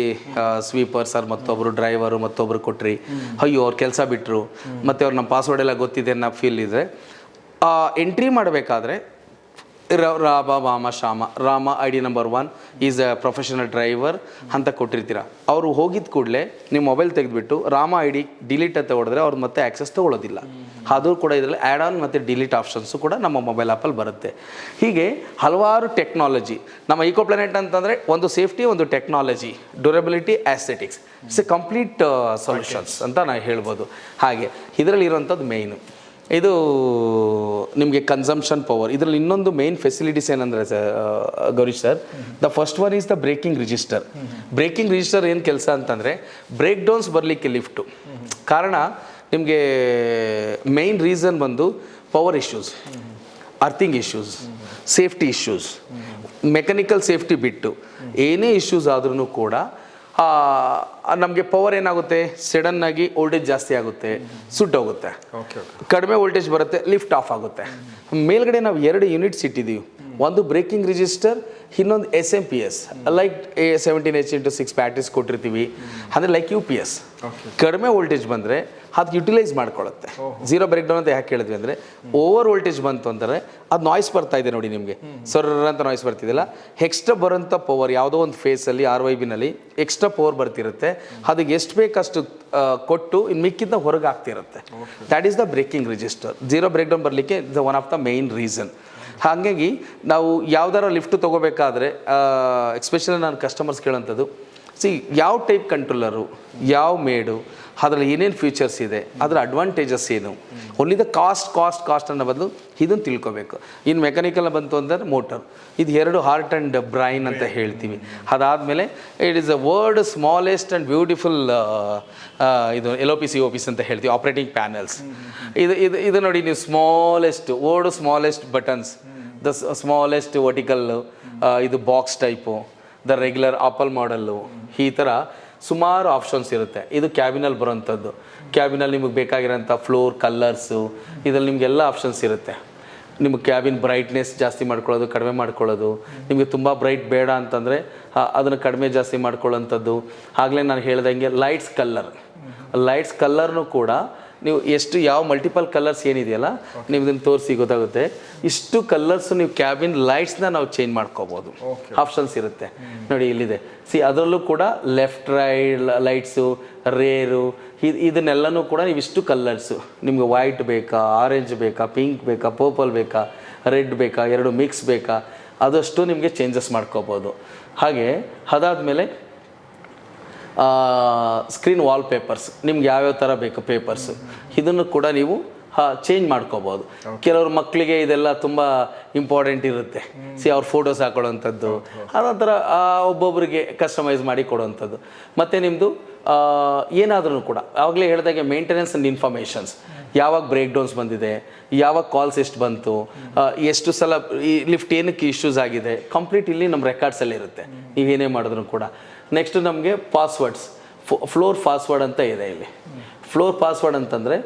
ಸ್ವೀಪರ್ ಸರ್ ಮತ್ತೊಬ್ಬರು ಡ್ರೈವರು ಮತ್ತೊಬ್ರು ಕೊಟ್ರಿ. ಅಯ್ಯೋ, ಅವ್ರು ಕೆಲಸ ಬಿಟ್ಟರು ಮತ್ತು ಅವ್ರು ನಮ್ಮ ಪಾಸ್ವರ್ಡ್ ಎಲ್ಲ ಗೊತ್ತಿದೆ ಅನ್ನೋ ಫೀಲ್ ಇದ್ರೆ ಎಂಟ್ರಿ ಮಾಡಬೇಕಾದ್ರೆ Rama Vama, Shama. Rama I D number one. Is a professional driver ಅಂತ ಕೊಟ್ಟಿರ್ತೀರ. ಅವರು ಹೋಗಿದ ಕೂಡಲೇ ನಿಮ್ಮ ಮೊಬೈಲ್ ತೆಗೆದುಬಿಟ್ಟು ರಾಮ ಐ ಡಿ ಡಿಲೀಟ್ ಅಂತ ಹೊಡೆದ್ರೆ ಅವ್ರು ಮತ್ತೆ ಆ್ಯಕ್ಸಸ್ ತೊಗೊಳ್ಳೋದಿಲ್ಲ ಅದು ಕೂಡ ಇದರಲ್ಲಿ ಆ್ಯಡ್ ಆನ್ ಮತ್ತು ಡಿಲೀಟ್ ಆಪ್ಷನ್ಸು ಕೂಡ ನಮ್ಮ ಮೊಬೈಲ್ ಆ್ಯಪಲ್ಲಿ ಬರುತ್ತೆ. ಹೀಗೆ ಹಲವಾರು ಟೆಕ್ನಾಲಜಿ. ನಮ್ಮ ಈಕೋ ಪ್ಲಾನೆಟ್ ಅಂತಂದರೆ ಒಂದು ಸೇಫ್ಟಿ, ಒಂದು technology. Durability aesthetics it's a complete solutions ಅಂತ ನಾವು ಹೇಳ್ಬೋದು. ಹಾಗೆ, ಇದರಲ್ಲಿ ಇರುವಂಥದ್ದು ಮೇಯ್ನು ಇದು ನಿಮಗೆ ಕನ್ಸಂಪ್ಷನ್ ಪವರ್ ಇದರಲ್ಲಿ ಇನ್ನೊಂದು ಮೇನ್ ಫೆಸಿಲಿಟೀಸ್ ಏನಂದರೆ sir Gaurish sir the first one is the braking register braking register ಏನು ಕೆಲಸ ಅಂತಂದರೆ ಬ್ರೇಕ್ ಡೌನ್ಸ್ ಬರಲಿಕ್ಕೆ ಲಿಫ್ಟು ಕಾರಣ, ನಿಮಗೆ ಮೇಯ್ನ್ ರೀಸನ್ ಬಂದು power issues earthing issues safety issues mechanical safety ಬಿಟ್ಟು, ಏನೇ ಇಶ್ಯೂಸ್ ಆದ್ರೂ ಕೂಡ ನಮಗೆ ಪವರ್ ಏನಾಗುತ್ತೆ? ಸಡನ್ನಾಗಿ ವೋಲ್ಟೇಜ್ ಜಾಸ್ತಿ ಆಗುತ್ತೆ. ಸುಟ್ಟೋಗುತ್ತೆ ಓಕೆ ಓಕೆ ಕಡಿಮೆ ವೋಲ್ಟೇಜ್ ಬರುತ್ತೆ ಲಿಫ್ಟ್ ಆಫ್ ಆಗುತ್ತೆ. ಮೇಲ್ಗಡೆ ನಾವು ಎರಡು ಯೂನಿಟ್ಸ್ ಇಟ್ಟಿದ್ದೀವಿ ಒಂದು ಬ್ರೇಕಿಂಗ್ ರಿಜಿಸ್ಟರ್ ಇನ್ನೊಂದು S M P S like a seventeen H into six batteries ಕೊಟ್ಟಿರ್ತೀವಿ. ಅಂದರೆ ಲೈಕ್ ಯು ಪಿ ಎಸ್ ಕಡಿಮೆ ವೋಲ್ಟೇಜ್ ಬಂದರೆ ಅದು ಯುಟಿಲೈಸ್ ಮಾಡ್ಕೊಳ್ಳುತ್ತೆ ಝೀರೋ ಬ್ರೇಕ್ ಡೌನ್ ಅಂತ ಯಾಕೆ ಹೇಳಿದ್ವಿ ಅಂದರೆ ಓವರ್ ವೋಲ್ಟೇಜ್ ಬಂತು ಅಂದರೆ ಅದು ನಾಯ್ಸ್ ಬರ್ತಾ ಇದೆ ನೋಡಿ ನಿಮಗೆ. ಸರ್ ಅಂತ ನಾಯ್ಸ್ ಬರ್ತಿದ್ದಿಲ್ಲ ಎಕ್ಸ್ಟ್ರಾ ಬರೋಂಥ ಪವರ್ ಯಾವುದೋ ಒಂದು ಫೇಸಲ್ಲಿ ಆರ್ ವೈ ಬಿನಲ್ಲಿ ಎಕ್ಸ್ಟ್ರಾ ಪವರ್ ಬರ್ತಿರುತ್ತೆ. ಅದಕ್ಕೆ ಎಷ್ಟು ಬೇಕಷ್ಟು ಕೊಟ್ಟು ಇನ್ನು ಮಿಕ್ಕಿದ್ದ ಹೊರಗೆ ಆಗ್ತಿರುತ್ತೆ that is the braking register zero break down ಬರಲಿಕ್ಕೆ the one of the main reason ಹಾಗಾಗಿ ನಾವು ಯಾವ್ದಾರ ಲಿಫ್ಟ್ ತೊಗೋಬೇಕಾದ್ರೆ ಎಕ್ಸ್ಪೆಷಲಿ ನಾನು ಕಸ್ಟಮರ್ಸ್ ಕೇಳೋಂಥದ್ದು ಸಿ ಯಾವ ಟೈಪ್ ಕಂಟ್ರೋಲರು ಯಾವ ಮೇಡು ಅದರಲ್ಲಿ ಏನೇನು ಫ್ಯೂಚರ್ಸ್ ಇದೆ, ಅದರ ಅಡ್ವಾಂಟೇಜಸ್ ಏನು? Only the cost cost cost ಅನ್ನೋ ಬದಲು ಇದನ್ನು ತಿಳ್ಕೊಬೇಕು. ಇನ್ನು ಮೆಕ್ಯಾನಿಕಲ್ ಬಂತು ಅಂದರೆ ಮೋಟರ್ ಇದು ಎರಡು ಹಾರ್ಟ್ ಆ್ಯಂಡ್ ಬ್ರೈನ್ ಅಂತ ಹೇಳ್ತೀವಿ. ಅದಾದಮೇಲೆ it is a world smallest and beautiful ಇದು L O P C O Ps ಅಂತ ಹೇಳ್ತೀವಿ ಆಪ್ರೇಟಿಂಗ್ ಪ್ಯಾನಲ್ಸ್ ಇದು ಇದು ಇದು ನೋಡಿ ನೀವು smallest world smallest buttons the smallest vertical ಇದು box type the regular apple ಮಾಡಲ್ಲು. ಈ ಥರ ಸುಮಾರು ಆಪ್ಷನ್ಸ್ ಇರುತ್ತೆ. ಇದು ಕ್ಯಾಬಿನಲ್ಲಿ ಬರೋಂಥದ್ದು. ಕ್ಯಾಬಿನಲ್ಲಿ ನಿಮಗೆ ಬೇಕಾಗಿರೋಂಥ ಫ್ಲೋರ್, ಕಲ್ಲರ್ಸು, ಇದರಲ್ಲಿ ನಿಮಗೆಲ್ಲ ಆಪ್ಷನ್ಸ್ ಇರುತ್ತೆ. ನಿಮಗೆ ಕ್ಯಾಬಿನ್ ಬ್ರೈಟ್ನೆಸ್ ಜಾಸ್ತಿ ಮಾಡ್ಕೊಳ್ಳೋದು, ಕಡಿಮೆ ಮಾಡ್ಕೊಳ್ಳೋದು. ನಿಮಗೆ ತುಂಬ ಬ್ರೈಟ್ ಬೇಡ ಅಂತಂದರೆ ಅದನ್ನು ಕಡಿಮೆ ಜಾಸ್ತಿ ಮಾಡ್ಕೊಳ್ಳೋಂಥದ್ದು. ಆಗಲೇ ನಾನು ಹೇಳ್ದಂಗೆ ಲೈಟ್ಸ್ ಕಲ್ಲರ್. ಲೈಟ್ಸ್ ಕಲ್ಲರ್ನು ಕೂಡ ನೀವು ಎಷ್ಟು ಯಾವ ಮಲ್ಟಿಪಲ್ ಕಲರ್ಸ್ ಏನಿದೆಯಲ್ಲ ನೀವು ಇದನ್ನು ತೋರಿಸಿ ಗೊತ್ತಾಗುತ್ತೆ. ಇಷ್ಟು ಕಲರ್ಸ್ ನೀವು ಕ್ಯಾಬಿನ್ ಲೈಟ್ಸ್ನ ನಾವು ಚೇಂಜ್ ಮಾಡ್ಕೋಬೋದು. ಆಪ್ಷನ್ಸ್ ಇರುತ್ತೆ. ನೋಡಿ ಇಲ್ಲಿದೆ. ಸಿ ಅದರಲ್ಲೂ ಕೂಡ ಲೆಫ್ಟ್ ರೈಟ್ ಲೈಟ್ಸು ರೇರು ಇದು ಇದನ್ನೆಲ್ಲನೂ ಕೂಡ ನೀವು ಇಷ್ಟು ಕಲರ್ಸು ನಿಮಗೆ ವೈಟ್ ಬೇಕಾ ಆರೆಂಜ್ ಬೇಕಾ ಪಿಂಕ್ ಬೇಕಾ ಪರ್ಪಲ್ ಬೇಕಾ ರೆಡ್ ಬೇಕಾ ಎರಡು ಮಿಕ್ಸ್ ಬೇಕಾ ಅದಷ್ಟು ನಿಮಗೆ ಚೇಂಜಸ್ ಮಾಡ್ಕೋಬೋದು. ಹಾಗೆ ಅದಾದಮೇಲೆ ಸ್ಕ್ರೀನ್ ವಾಲ್ ಪೇಪರ್ಸ್ ನಿಮ್ಗೆ ಯಾವ್ಯಾವ ಥರ ಬೇಕು ಪೇಪರ್ಸ್ ಇದನ್ನು ಕೂಡ ನೀವು ಚೇಂಜ್ ಮಾಡ್ಕೋಬೋದು. ಕೆಲವ್ರ ಮಕ್ಕಳಿಗೆ ಇದೆಲ್ಲ ತುಂಬ ಇಂಪಾರ್ಟೆಂಟ್ ಇರುತ್ತೆ. ಸಿ ಅವ್ರ ಫೋಟೋಸ್ ಹಾಕೊಳ್ಳೋವಂಥದ್ದು. ಅದೊಂಥರ ಒಬ್ಬೊಬ್ಬರಿಗೆ ಕಸ್ಟಮೈಸ್ ಮಾಡಿ ಕೊಡುವಂಥದ್ದು. ಮತ್ತು ನಿಮ್ಮದು ಏನಾದರೂ ಕೂಡ. ಆವಾಗಲೇ ಹೇಳಿದಾಗೆ ಮೇಂಟೆನೆನ್ಸ್ ಆ್ಯಂಡ್ ಇನ್ಫಾರ್ಮೇಷನ್ಸ್ ಯಾವಾಗ ಬ್ರೇಕ್ ಡೌನ್ಸ್ ಬಂದಿದೆ ಯಾವಾಗ ಕಾಲ್ಸ್ ಎಷ್ಟು ಬಂತು ಎಷ್ಟು ಸಲ ಈ ಲಿಫ್ಟ್ ಏನಕ್ಕೆ ಇಶ್ಯೂಸ್ ಆಗಿದೆ ಕಂಪ್ಲೀಟ್ ಇಲ್ಲಿ ನಮ್ಮ ರೆಕಾರ್ಡ್ಸಲ್ಲಿ ಇರುತ್ತೆ ನೀವೇನೇ ಮಾಡಿದ್ರು ಕೂಡ. ನೆಕ್ಸ್ಟ್ ನಮಗೆ ಪಾಸ್ವರ್ಡ್ಸ್ ಫ್ಲೋರ್ ಪಾಸ್ವರ್ಡ್ ಅಂತ ಇದೆ ಇಲ್ಲಿ. ಫ್ಲೋರ್ ಪಾಸ್ವರ್ಡ್ ಅಂತಂದರೆ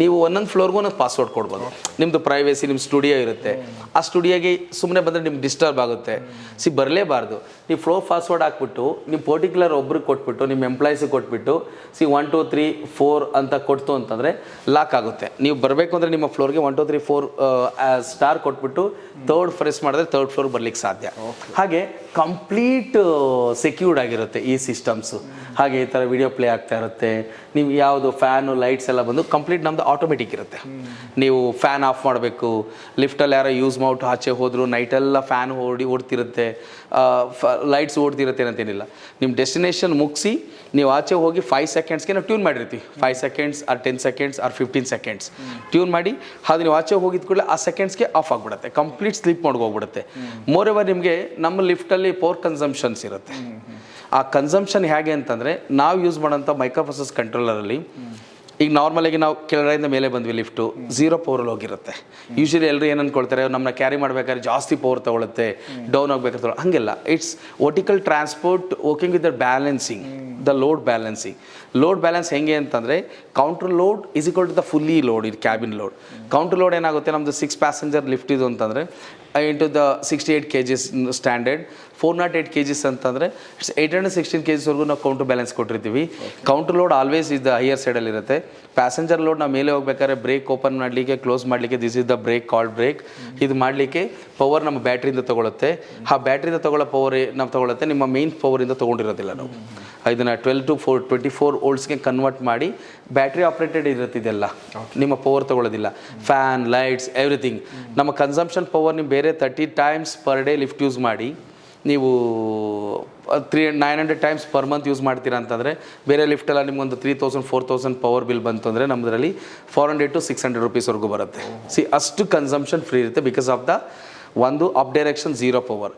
ನೀವು ಒಂದೊಂದು ಫ್ಲೋರ್ಗೂ ಒಂದೊಂದು ಪಾಸ್ವರ್ಡ್ ಕೊಡ್ಬೋದು. ನಿಮ್ಮದು ಪ್ರೈವೇಸಿ ನಿಮ್ಮ ಸ್ಟುಡಿಯೋ ಇರುತ್ತೆ. ಆ ಸ್ಟುಡಿಯೋಗೆ ಸುಮ್ಮನೆ ಬಂದರೆ ನಿಮ್ಗೆ ಡಿಸ್ಟರ್ಬ್ ಆಗುತ್ತೆ. ಸಿ ಬರಲೇಬಾರ್ದು. ನೀವು ಫ್ಲೋರ್ ಪಾಸ್ವರ್ಡ್ ಹಾಕ್ಬಿಟ್ಟು ನಿಮ್ಮ ಪರ್ಟಿಕ್ಯುಲರ್ ಒಬ್ರಿಗೆ ಕೊಟ್ಬಿಟ್ಟು ನಿಮ್ಮ ಎಂಪ್ಲಾಯೀಸಿಗೆ ಕೊಟ್ಬಿಟ್ಟು see one two three four ಅಂತ ಕೊಡ್ತು ಅಂತಂದರೆ ಲಾಕ್ ಆಗುತ್ತೆ. ನೀವು ಬರಬೇಕು ಅಂದರೆ ನಿಮ್ಮ ಫ್ಲೋರ್ಗೆ one two three four star ಕೊಟ್ಬಿಟ್ಟು ತರ್ಡ್ ಪ್ರೆಸ್ ಮಾಡಿದ್ರೆ ತರ್ಡ್ ಫ್ಲೋರ್ ಬರಲಿಕ್ಕೆ ಸಾಧ್ಯ. ಹಾಗೆ ಕಂಪ್ಲೀಟ್ ಸೆಕ್ಯೂರ್ಡ್ ಆಗಿರುತ್ತೆ ಈ ಸಿಸ್ಟಮ್ಸು ಹಾಗೆ ಈ ಥರ ವಿಡಿಯೋ ಪ್ಲೇ ಆಗ್ತಾ ಇರುತ್ತೆ. ನೀವು ಯಾವುದು ಫ್ಯಾನು ಲೈಟ್ಸ್ ಎಲ್ಲ ಬಂದು ಕಂಪ್ಲೀಟ್ ನಮ್ಮದು ಆಟೋಮೆಟಿಕ್ ಇರುತ್ತೆ. ನೀವು ಫ್ಯಾನ್ ಆಫ್ ಮಾಡಬೇಕು. ಲಿಫ್ಟಲ್ಲಿ ಯಾರೋ ಯೂಸ್ ಮಾಡ್ಬಿಟ್ಟು ಆಚೆ ಹೋದರೂ ನೈಟೆಲ್ಲ ಫ್ಯಾನ್ ಓಡಿ ಓಡ್ತಿರುತ್ತೆ. ಲೈಟ್ಸ್ ಓಡ್ತಿರುತ್ತೆ ಅಂತೇನಿಲ್ಲ ನಿಮ್ಮ ಡೆಸ್ಟಿನೇಷನ್ ಮುಗಿಸಿ, ನೀವು ಆಚೆ ಹೋಗಿ ಫೈವ್ ಸೆಕೆಂಡ್ಸ್ಗೆ ನಾವು ಟ್ಯೂನ್ ಮಾಡಿರ್ತೀವಿ. Five seconds or ten seconds or fifteen seconds tune ಮಾಡಿ ಅದು ನೀವು ಆಚೆ ಹೋಗಿದ ಕೂಡಲೇ ಆ ಸೆಕೆಂಡ್ಸ್ಗೆ ಆಫ್ ಆಗಿಬಿಡುತ್ತೆ. ಕಂಪ್ಲೀಟ್ ಸ್ಲೀಪ್ ಹೋಗ್ಬಿಡುತ್ತೆ. ಮೋರ್ ಓವರ್ ನಿಮಗೆ ನಮ್ಮ ಲಿಫ್ಟಲ್ಲಿ ಪವರ್ ಕನ್ಸಂಪ್ಷನ್ಸ್ ಇರುತ್ತೆ. ಆ ಕನ್ಸಂಪ್ಷನ್ ಹೇಗೆ ಅಂತಂದರೆ, ನಾವು ಯೂಸ್ ಮಾಡೋಂಥ ಮೈಕ್ರೋಪ್ರೊಸೆಸ್ ಕಂಟ್ರೋಲರಲ್ಲಿ ಈಗ ನಾರ್ಮಲಾಗಿ ನಾವು ಕೆಳಗಡೆಯಿಂದ ಮೇಲೆ ಬಂದ್ವಿ ಲಿಫ್ಟು ಝೀರೋ ಪವರಲ್ಲಿ ಹೋಗಿರುತ್ತೆ. ಯೂಶಲಿ ಎಲ್ಲರೂ ಏನು ಅನ್ಕೊಳ್ತಾರೆ ನಮ್ಮನ್ನ ಕ್ಯಾರಿ ಮಾಡಬೇಕಾದ್ರೆ ಜಾಸ್ತಿ ಪವರ್ ತೊಗೊಳುತ್ತೆ ಡೌನ್ ಆಗಬೇಕಾದ್ರೆ ಹಂಗೆಲ್ಲ. It's vertical transport working with the balancing the load balancing load balance ಹೆಂಗೆ ಅಂತಂದರೆ counter load is equal to the fully load ಇದು ಕ್ಯಾಬಿನ್ ಲೋಡ್ ಕೌಂಟರ್ ಲೋಡ್ ಏನಾಗುತ್ತೆ ನಮ್ಮದು ಸಿಕ್ಸ್ ಪ್ಯಾಸೆಂಜರ್ ಲಿಫ್ಟ್ ಇದು ಅಂತಂದರೆ into the sixty eight K Gs standard four naught eight K Gs ಅಂತಂದರೆ it's eight hundred sixteen K ಜಿಸ್ವರೆಗೂ ನಾವು counter balance ಕೊಟ್ಟಿರ್ತೀವಿ. Counter load always is the higher ಸೈಡಲ್ಲಿರುತ್ತೆ passenger load ನಾವು ಮೇಲೆ ಹೋಗ್ಬೇಕಾದ್ರೆ ಬ್ರೇಕ್ ಓಪನ್ ಮಾಡಲಿಕ್ಕೆ close ಮಾಡಲಿಕ್ಕೆ this is the brake called brake ಇದು ಮಾಡಲಿಕ್ಕೆ ಪವರ್ ನಮ್ಮ ಬ್ಯಾಟ್ರಿಯಿಂದ ತೊಗೊಳುತ್ತೆ. ಆ ಬ್ಯಾಟ್ರಿಯಿಂದ ತೊಗೊಳ್ಳೋ ಪವರ್ ನಾವು ತೊಗೊಳುತ್ತೆ, ನಿಮ್ಮ ಮೇನ್ ಪವರಿಂದ ತೊಗೊಂಡಿರೋದಿಲ್ಲ ನಾವು. ಇದನ್ನು twelve to four twenty four ಓಲ್ಡ್ಸ್ಗೆ convert ಮಾಡಿ ಬ್ಯಾಟ್ರಿ ಆಪ್ರೇಟೆಡ್ ಇರುತ್ತೆ ಇದೆಲ್ಲ. ನಿಮ್ಮ ಪವರ್ ತೊಗೊಳ್ಳೋದಿಲ್ಲ. ಫ್ಯಾನ್ ಲೈಟ್ಸ್ ಎವ್ರಿಥಿಂಗ್ ನಮ್ಮ ಕನ್ಸಂಪ್ಷನ್ ಪವರ್ ನೀವು ಬೇರೆ thirty times per day lift use ಮಾಡಿ ನೀವು three nine hundred times per month use ಮಾಡ್ತೀರಾ ಅಂತಂದರೆ ಬೇರೆ ಲಿಫ್ಟೆಲ್ಲ ನಿಮಗೊಂದು three thousand four thousand power bill ಬಂತು ಅಂದರೆ ನಮ್ಮದರಲ್ಲಿ four hundred to six hundred ರುಪೀಸ್ವರೆಗೂ ಬರುತ್ತೆ. ಸಿ ಅಷ್ಟು ಕನ್ಸಂಪ್ಷನ್ ಫ್ರೀ ಇರುತ್ತೆ ಬಿಕಾಸ್ ಆಫ್ ದ ಒಂದು ಅಪ್ ಡೈರೆಕ್ಷನ್ ಝೀರೋ ಪವರ್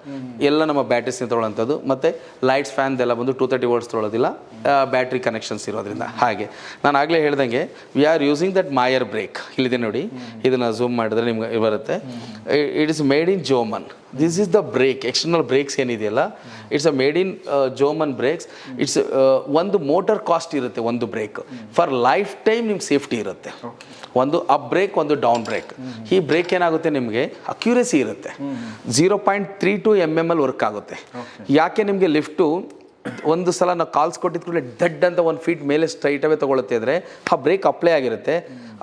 ಎಲ್ಲ ನಮ್ಮ ಬ್ಯಾಟ್ರೀಸ್ನ ತೊಗೊಳ್ಳೋಂಥದ್ದು ಮತ್ತು ಲೈಟ್ಸ್ ಫ್ಯಾನ್ದೆಲ್ಲ ಬಂದು ಟೂ ತರ್ಟಿ ವರ್ಡ್ಸ್ ತೊಗೊಳೋದಿಲ್ಲ. ಬ್ಯಾಟ್ರಿ ಕನೆಕ್ಷನ್ಸ್ ಇರೋದ್ರಿಂದ. ಹಾಗೆ. ನಾನು ಆಗಲೇ ಹೇಳ್ದಂಗೆ we are using that major brake ಇಲ್ಲಿದೆ ನೋಡಿ. ಇದನ್ನು ಝೂಮ್ ಮಾಡಿದ್ರೆ ನಿಮ್ಗೆ ಬರುತ್ತೆ. It is made in German this is the brake external brakes ಏನಿದೆಯಲ್ಲ? It's a made in German brakes it's ಒಂದು ಮೋಟರ್ ಕಾಸ್ಟ್ ಇರುತ್ತೆ ಒಂದು ಬ್ರೇಕ್ ಫಾರ್ ಲೈಫ್ ಟೈಮ್ ನಿಮ್ಗೆ ಸೇಫ್ಟಿ ಇರುತ್ತೆ. ಒಂದು ಅಪ್ ಬ್ರೇಕ್ ಒಂದು ಡೌನ್ ಬ್ರೇಕ್ ಈ ಬ್ರೇಕ್ ಏನಾಗುತ್ತೆ ನಿಮಗೆ? ಅಕ್ಯುರೇಸಿ ಇರುತ್ತೆ. Zero point three two M M L work ಆಗುತ್ತೆ. ಯಾಕೆ ನಿಮಗೆ ಲಿಫ್ಟು ಒಂದು ಸಲ ನಾವು ಕಾಲ್ಸ್ ಕೊಟ್ಟಿದ ಕೂಡಲೇ ಡೆಡ್ ಅಂತ ಒಂದು ಫೀಟ್ ಮೇಲೆ ಸ್ಟ್ರೈಟ್ ಅವೇ ತೊಗೊಳುತ್ತೆ ಅಂದರೆ ಆ ಬ್ರೇಕ್ ಅಪ್ಲೈ ಆಗಿರುತ್ತೆ.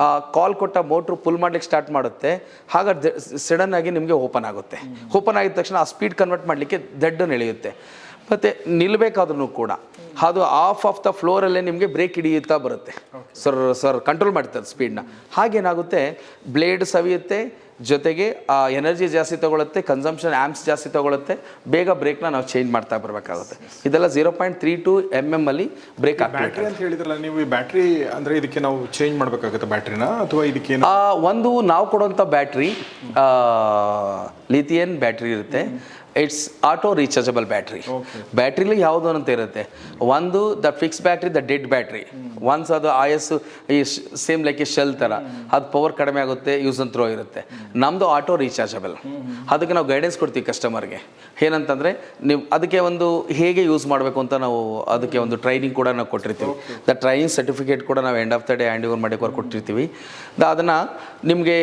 ಆ ಕಾಲ್ ಕೊಟ್ಟ ಮೋಟ್ರು ಪುಲ್ ಮಾಡ್ಲಿಕ್ಕೆ ಸ್ಟಾರ್ಟ್ ಮಾಡುತ್ತೆ. ಹಾಗೆ ಸಡನ್ ಆಗಿ ನಿಮಗೆ ಓಪನ್ ಆಗುತ್ತೆ. ಓಪನ್ ಆಗಿದ ತಕ್ಷಣ ಆ ಸ್ಪೀಡ್ ಕನ್ವರ್ಟ್ ಮಾಡಲಿಕ್ಕೆ ದಡ್ಡು ನೆಳೆಯುತ್ತೆ. ಮತ್ತು ನಿಲ್ಲಬೇಕಾದ್ರೂ ಕೂಡ ಅದು ಆಫ್ ಆಫ್ ದ ಫ್ಲೋರಲ್ಲೇ ನಿಮಗೆ ಬ್ರೇಕ್ ಹಿಡಿಯುತ್ತಾ ಬರುತ್ತೆ. ಸರ್ ಸರ್ ಕಂಟ್ರೋಲ್ ಮಾಡ್ತಾರೆ ಸ್ಪೀಡ್ನ ಹಾಗೇನಾಗುತ್ತೆ ಬ್ಲೇಡ್ ಸವಿಯುತ್ತೆ ಜೊತೆಗೆ ಆ ಎನರ್ಜಿ ಜಾಸ್ತಿ ತೊಗೊಳುತ್ತೆ ಕನ್ಸಂಪ್ಷನ್ ಆ್ಯಮ್ಸ್ ಜಾಸ್ತಿ ತೊಗೊಳುತ್ತೆ ಬೇಗ ಬ್ರೇಕ್ನ ನಾವು ಚೇಂಜ್ ಮಾಡ್ತಾ ಬರಬೇಕಾಗುತ್ತೆ. ಇದೆಲ್ಲ zero point three two M M ಅಲ್ಲಿ ಬ್ರೇಕ್ ಆಗ್ತದೆ ಬ್ಯಾಟ್ರಿ ಅಂತ ಹೇಳಿದ್ರಲ್ಲ ನೀವು ಈ ಬ್ಯಾಟ್ರಿ ಅಂದರೆ ಇದಕ್ಕೆ ನಾವು ಚೇಂಜ್ ಮಾಡಬೇಕಾಗುತ್ತೆ ಬ್ಯಾಟ್ರಿನ ಅಥವಾ ಇದಕ್ಕೆ ಒಂದು ನಾವು ಕೊಡುವಂಥ ಬ್ಯಾಟ್ರಿ ಲಿಥಿಯನ್ ಬ್ಯಾಟ್ರಿ ಇರುತ್ತೆ. ಇಟ್ಸ್ ಆಟೋ ರೀಚಾರ್ಜಬಲ್ ಬ್ಯಾಟ್ರಿ ಬ್ಯಾಟ್ರಿಲಿ ಯಾವುದು ಅಂತ ಇರುತ್ತೆ. ಒಂದು the fix battery the dead battery once ಅದು ಆಯಸ್ಸು ಈ ಸೇಮ್ ಲೈಕ್ ಈ ಶೆಲ್ ಥರ ಅದು ಪವರ್ ಕಡಿಮೆ ಆಗುತ್ತೆ ಯೂಸ್ ಅಂಡ್ ಥ್ರೋ ಇರುತ್ತೆ. ನಮ್ಮದು ಆಟೋ ರೀಚಾರ್ಜಬಲ್ ಅದಕ್ಕೆ ನಾವು ಗೈಡೆನ್ಸ್ ಕೊಡ್ತೀವಿ ಕಸ್ಟಮರ್ಗೆ ಏನಂತಂದರೆ ನೀವು ಅದಕ್ಕೆ ಒಂದು ಹೇಗೆ ಯೂಸ್ ಮಾಡಬೇಕು ಅಂತ ನಾವು ಅದಕ್ಕೆ ಒಂದು ಟ್ರೈನಿಂಗ್ ಕೂಡ ನಾವು ಕೊಟ್ಟಿರ್ತೀವಿ. ದ ಟ್ರೈನಿಂಗ್ ಸರ್ಟಿಫಿಕೇಟ್ ಕೂಡ ನಾವು end of the day hand over ಮಾಡಿ ಕೊಟ್ಟಿರ್ತೀವಿ ದ ಅದನ್ನು ನಿಮಗೆ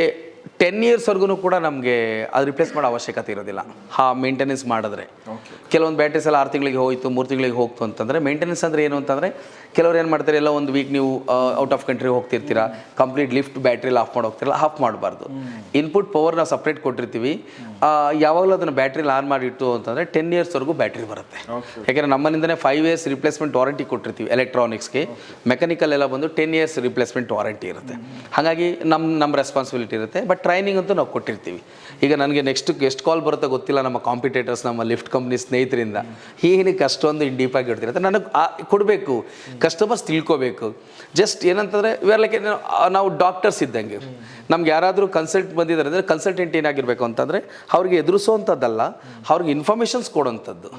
ಟೆನ್ ಇಯರ್ಸ್ವರೆಗೂ ಕೂಡ ನಮಗೆ ಅದು ರಿಪ್ಲೇಸ್ ಮಾಡೋ ಅವಶ್ಯಕತೆ ಇರೋದಿಲ್ಲ. ಹಾ ಮೇಂಟೆನೆನ್ಸ್ ಮಾಡಿದ್ರೆ. ಕೆಲವೊಂದು ಬ್ಯಾಟ್ರೀಸ್ ಎಲ್ಲ ಆರು ತಿಂಗಳಿಗೆ ಹೋಯಿತು ಮೂರು ತಿಂಗಳಿಗೆ ಹೋಗ್ತು ಅಂತಂದರೆ ಮೇಂಟೆನೆನ್ಸ್ ಅಂದರೆ ಏನು ಅಂತಂದರೆ ಕೆಲವ್ರು ಏನು ಮಾಡ್ತಾರೆ ಎಲ್ಲ ಒಂದು ವೀಕ್ ನೀವು ಔಟ್ ಆಫ್ ಕಂಟ್ರಿ ಹೋಗ್ತಿರ್ತೀರಾ ಕಂಪ್ಲೀಟ್ ಲಿಫ್ಟ್ ಬ್ಯಾಟ್ರಿಲಿ ಆಫ್ ಮಾಡಿ ಹೋಗ್ತಿರಲ್ಲ ಆಫ್ ಮಾಡಬಾರ್ದು. ಇನ್ಪುಟ್ ಪವರ್ ನಾವು ಸಪ್ರೇಟ್ ಕೊಟ್ಟಿರ್ತೀವಿ. ಯಾವಾಗಲೂ ಅದನ್ನು ಬ್ಯಾಟ್ರಿಲಿ ಆನ್ ಮಾಡಿಟ್ಟು ಅಂತಂದರೆ ಟೆನ್ ಇಯರ್ಸ್ವರೆಗೂ ಬ್ಯಾಟ್ರಿ ಬರುತ್ತೆ. ಯಾಕೆಂದರೆ ನಮ್ಮನಿಂದನೇ ಫೈವ್ ಇಯರ್ಸ್ ರಿಪ್ಲೇಸ್ಮೆಂಟ್ ವಾರಂಟಿ ಕೊಟ್ಟಿರ್ತೀವಿ ಎಲೆಕ್ಟ್ರಾನಿಕ್ಸ್ಗೆ ಮೆಕ್ಯಾನಿಕಲ್ ಎಲ್ಲ ಬಂದು ಟೆನ್ ಇಯರ್ಸ್ ರಿಪ್ಲೇಸ್ಮೆಂಟ್ ವಾರಂಟಿ ಇರುತ್ತೆ. ಹಾಗಾಗಿ ನಮ್ಮ ನಮ್ಮ ರೆಸ್ಪಾನ್ಸಿಬಿಲಿಟಿ ಇರುತ್ತೆ. ಬಟ್ ಟ್ರೈ ಟ್ರೈನಿಂಗ್ ಅಂತೂ ನಾವು ಕೊಟ್ಟಿರ್ತೀವಿ. ಈಗ ನನಗೆ ನೆಕ್ಸ್ಟ್ ಎಷ್ಟು ಕಾಲ್ ಬರುತ್ತೋ ಗೊತ್ತಿಲ್ಲ ನಮ್ಮ ಕಾಂಪಿಟೇಟರ್ಸ್ ನಮ್ಮ ಲಿಫ್ಟ್ ಕಂಪ್ನಿ ಸ್ನೇಹಿತರಿಂದ. ಏನಕ್ಕೆ ಅಷ್ಟೊಂದು ಡೀಪಾಗಿ ಇಡ್ತೀರಿ? ಅಂತ ನನಗೆ ಕೊಡಬೇಕು. ಕಸ್ಟಮರ್ಸ್ ತಿಳ್ಕೊಬೇಕು. ಜಸ್ಟ್ ಏನಂತಂದರೆ ಇವೆಲ್ಲ ಲೈಕ್ ನಾವು ಡಾಕ್ಟರ್ಸ್ ಇದ್ದಂಗೆ. ನಮ್ಗೆ ಯಾರಾದರೂ ಕನ್ಸಲ್ಟ್ ಬಂದಿದ್ದಾರೆ ಅಂದರೆ ಕನ್ಸಲ್ಟೆಂಟ್ ಏನಾಗಿರಬೇಕು ಅಂತಂದರೆ, ಅವ್ರಿಗೆ ಎದುರಿಸುವಂಥದ್ದಲ್ಲ ಅವ್ರಿಗೆ ಇನ್ಫಾರ್ಮೇಷನ್ಸ್ ಕೊಡೋವಂಥದ್ದು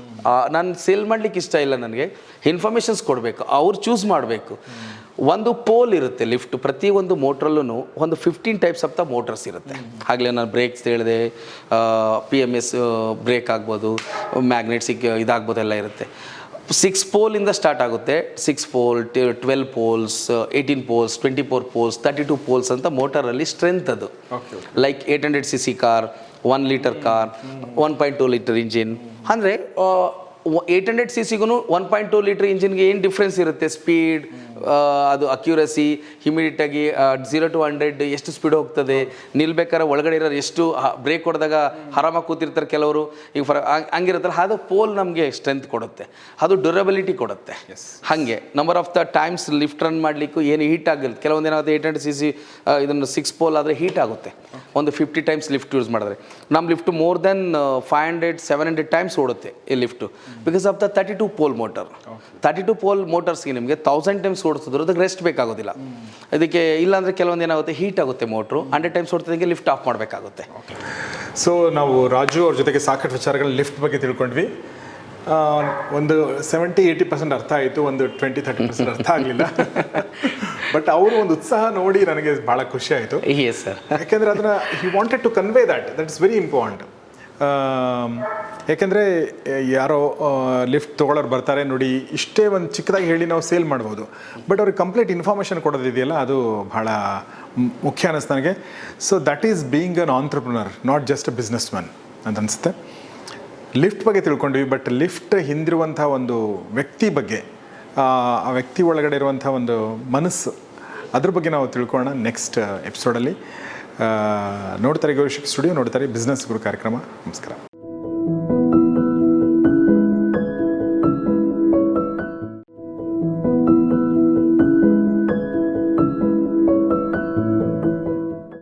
ನಾನು ಸೇಲ್ ಮಾಡಲಿಕ್ಕೆ ಇಷ್ಟ ಇಲ್ಲ ನನಗೆ. ಇನ್ಫಾರ್ಮೇಷನ್ಸ್ ಕೊಡಬೇಕು. ಅವ್ರು ಚೂಸ್ ಮಾಡಬೇಕು. ಒಂದು ಪೋಲ್ ಇರುತ್ತೆ ಲಿಫ್ಟ್ ಪ್ರತಿ ಒಂದು ಮೋಟ್ರಲ್ಲೂ ಒಂದು fifteen types of the motors ಇರುತ್ತೆ. ಆಗಲೇ ನಾನು ಬ್ರೇಕ್ಸ್ ಹೇಳಿದೆ ಪಿ ಎಂ ಎಸ್ ಬ್ರೇಕ್ ಆಗ್ಬೋದು ಮ್ಯಾಗ್ನೆಟ್ಸಿಗೆ ಇದಾಗ್ಬೋದು ಎಲ್ಲ ಇರುತ್ತೆ. ಸಿಕ್ಸ್ ಪೋಲಿಂದ ಸ್ಟಾರ್ಟ್ ಆಗುತ್ತೆ. Six pole twelve poles eighteen poles twenty four poles thirty two poles ಅಂತ ಮೋಟರಲ್ಲಿ ಸ್ಟ್ರೆಂತ್ ಅದು. Like eight hundred C C car one litre car one point two litre engine ಅಂದರೆ ಏಯ್ಟ್ ಹಂಡ್ರೆಡ್ ಸಿ ಸಿಗೂ one point two litre ಇಂಜಿನ್ಗೆ ಏನು difference ಇರುತ್ತೆ? Speed ಅದು accuracy ಇಮಿಡಿಯೇಟಾಗಿ ಝೀರೋ ಟು ಹಂಡ್ರೆಡ್ ಎಷ್ಟು ಸ್ಪೀಡ್ ಹೋಗ್ತದೆ? ನಿಲ್ಬೇಕಾದ್ರೆ ಒಳಗಡೆ ಇರೋರು ಎಷ್ಟು ಬ್ರೇಕ್ ಹೊಡೆದಾಗ ಆರಾಮಾಗಿ ಕೂತಿರ್ತಾರೆ ಕೆಲವರು. ಈಗ ಫರ್ ಹಂಗಿರುತ್ತಲ್ಲ ಅದು ಪೋಲ್ ನಮಗೆ ಸ್ಟ್ರೆಂತ್ ಕೊಡುತ್ತೆ. ಅದು ಡ್ಯೂರಬಿಲಿಟಿ ಕೊಡುತ್ತೆ. ಹಾಗೆ number of the times lift run ಮಾಡಲಿಕ್ಕೂ ಏನು ಹೀಟ್ ಆಗಿಲ್ಲ ಕೆಲವೊಂದು ಏನಾಗುತ್ತೆ ಏಯ್ಟ್ ಹಂಡ್ರೆಡ್ ಸಿ ಸಿ ಇದನ್ನು ಸಿಕ್ಸ್ ಪೋಲ್ ಆದರೆ ಹೀಟ್ ಆಗುತ್ತೆ. ಒಂದು ಫಿಫ್ಟಿ ಟೈಮ್ಸ್ ಲಿಫ್ಟ್ ಯೂಸ್ ಮಾಡಿದ್ರೆ. ನಮ್ಮ lift more than five hundred seven hundred times ಓಡುತ್ತೆ ಈ lift because of the thirty two pole motor thirty two pole ಮೋಟರ್ಸ್ಗೆ ನಿಮಗೆ ತೌಸಂಡ್ ಟೈಮ್ಸ್ ಓಡಿಸಿದ್ರು ಅದಕ್ಕೆ ರೆಸ್ಟ್ ಬೇಕಾಗೋದಿಲ್ಲ. ಅದಕ್ಕೆ ಇಲ್ಲಾಂದರೆ ಕೆಲವೊಂದು ಏನಾಗುತ್ತೆ ಹೀಟ್ ಆಗುತ್ತೆ ಮೋಟ್ರು ಹಂಡ್ರೆಡ್ ಟೈಮ್ಸ್ ಓಡ್ತಿದ್ದಂಗೆ ಲಿಫ್ಟ್ ಆಫ್ ಮಾಡಬೇಕಾಗುತ್ತೆ. ಸೊ ನಾವು ರಾಜು ಅವ್ರ ಜೊತೆಗೆ ಸಾಕಷ್ಟು ವಿಚಾರಗಳ ಲಿಫ್ಟ್ ಬಗ್ಗೆ ತಿಳ್ಕೊಂಡ್ವಿ. ಒಂದು ಸೆವೆಂಟಿ ಏಯ್ಟಿ ಪರ್ಸೆಂಟ್ ಅರ್ಥ ಆಯಿತು ಒಂದು ಟ್ವೆಂಟಿ ತರ್ಟಿ ಪರ್ಸೆಂಟ್ ಅರ್ಥ ಆಗಲಿಲ್ಲ. ಬಟ್ (laughs) ಅವರು ಒಂದು ಉತ್ಸಾಹ ನೋಡಿ ನನಗೆ ಭಾಳ ಖುಷಿ ಆಯಿತು. ಎಸ್ ಸರ್ ಯಾಕೆಂದರೆ ಅದನ್ನು he wanted to convey that that is very important ಯಾಕೆಂದರೆ ಯಾರೋ ಲಿಫ್ಟ್ ತೊಗೊಳೋರು ಬರ್ತಾರೆ ನೋಡಿ, ಇಷ್ಟೇ ಒಂದು ಚಿಕ್ಕದಾಗಿ ಹೇಳಿ ನಾವು ಸೇಲ್ ಮಾಡ್ಬೋದು. ಬಟ್ ಅವ್ರಿಗೆ ಕಂಪ್ಲೀಟ್ ಇನ್ಫಾರ್ಮೇಷನ್ ಕೊಡೋದಿದೆಯಲ್ಲ, ಅದು ಭಾಳ ಮುಖ್ಯ ಅನ್ನಿಸ್ತು ನನಗೆ. So that is being an entrepreneur not just a businessman ಅಂತ ಅನಿಸುತ್ತೆ. ಲಿಫ್ಟ್ ಬಗ್ಗೆ ತಿಳ್ಕೊಂಡ್ವಿ ಬಟ್ ಲಿಫ್ಟ್ ಹಿಂದಿರುವಂಥ ಒಂದು ವ್ಯಕ್ತಿ ಬಗ್ಗೆ, ಆ ಆ ವ್ಯಕ್ತಿ ಒಳಗಡೆ ಇರುವಂಥ ಒಂದು ಮನಸ್ಸು, ಅದ್ರ ಬಗ್ಗೆ ನಾವು ತಿಳ್ಕೊಳ್ಳೋಣ ನೆಕ್ಸ್ಟ್ ಎಪಿಸೋಡಲ್ಲಿ. ನೋಡ್ತಾರೆ ಗೌರಿಶಿಕ್ ಸ್ಟುಡಿಯೋ ನೋಡ್ತಾರೆ ಬಿಸ್ನೆಸ್ ಗುರು ಕಾರ್ಯಕ್ರಮ. ನಮಸ್ಕಾರ.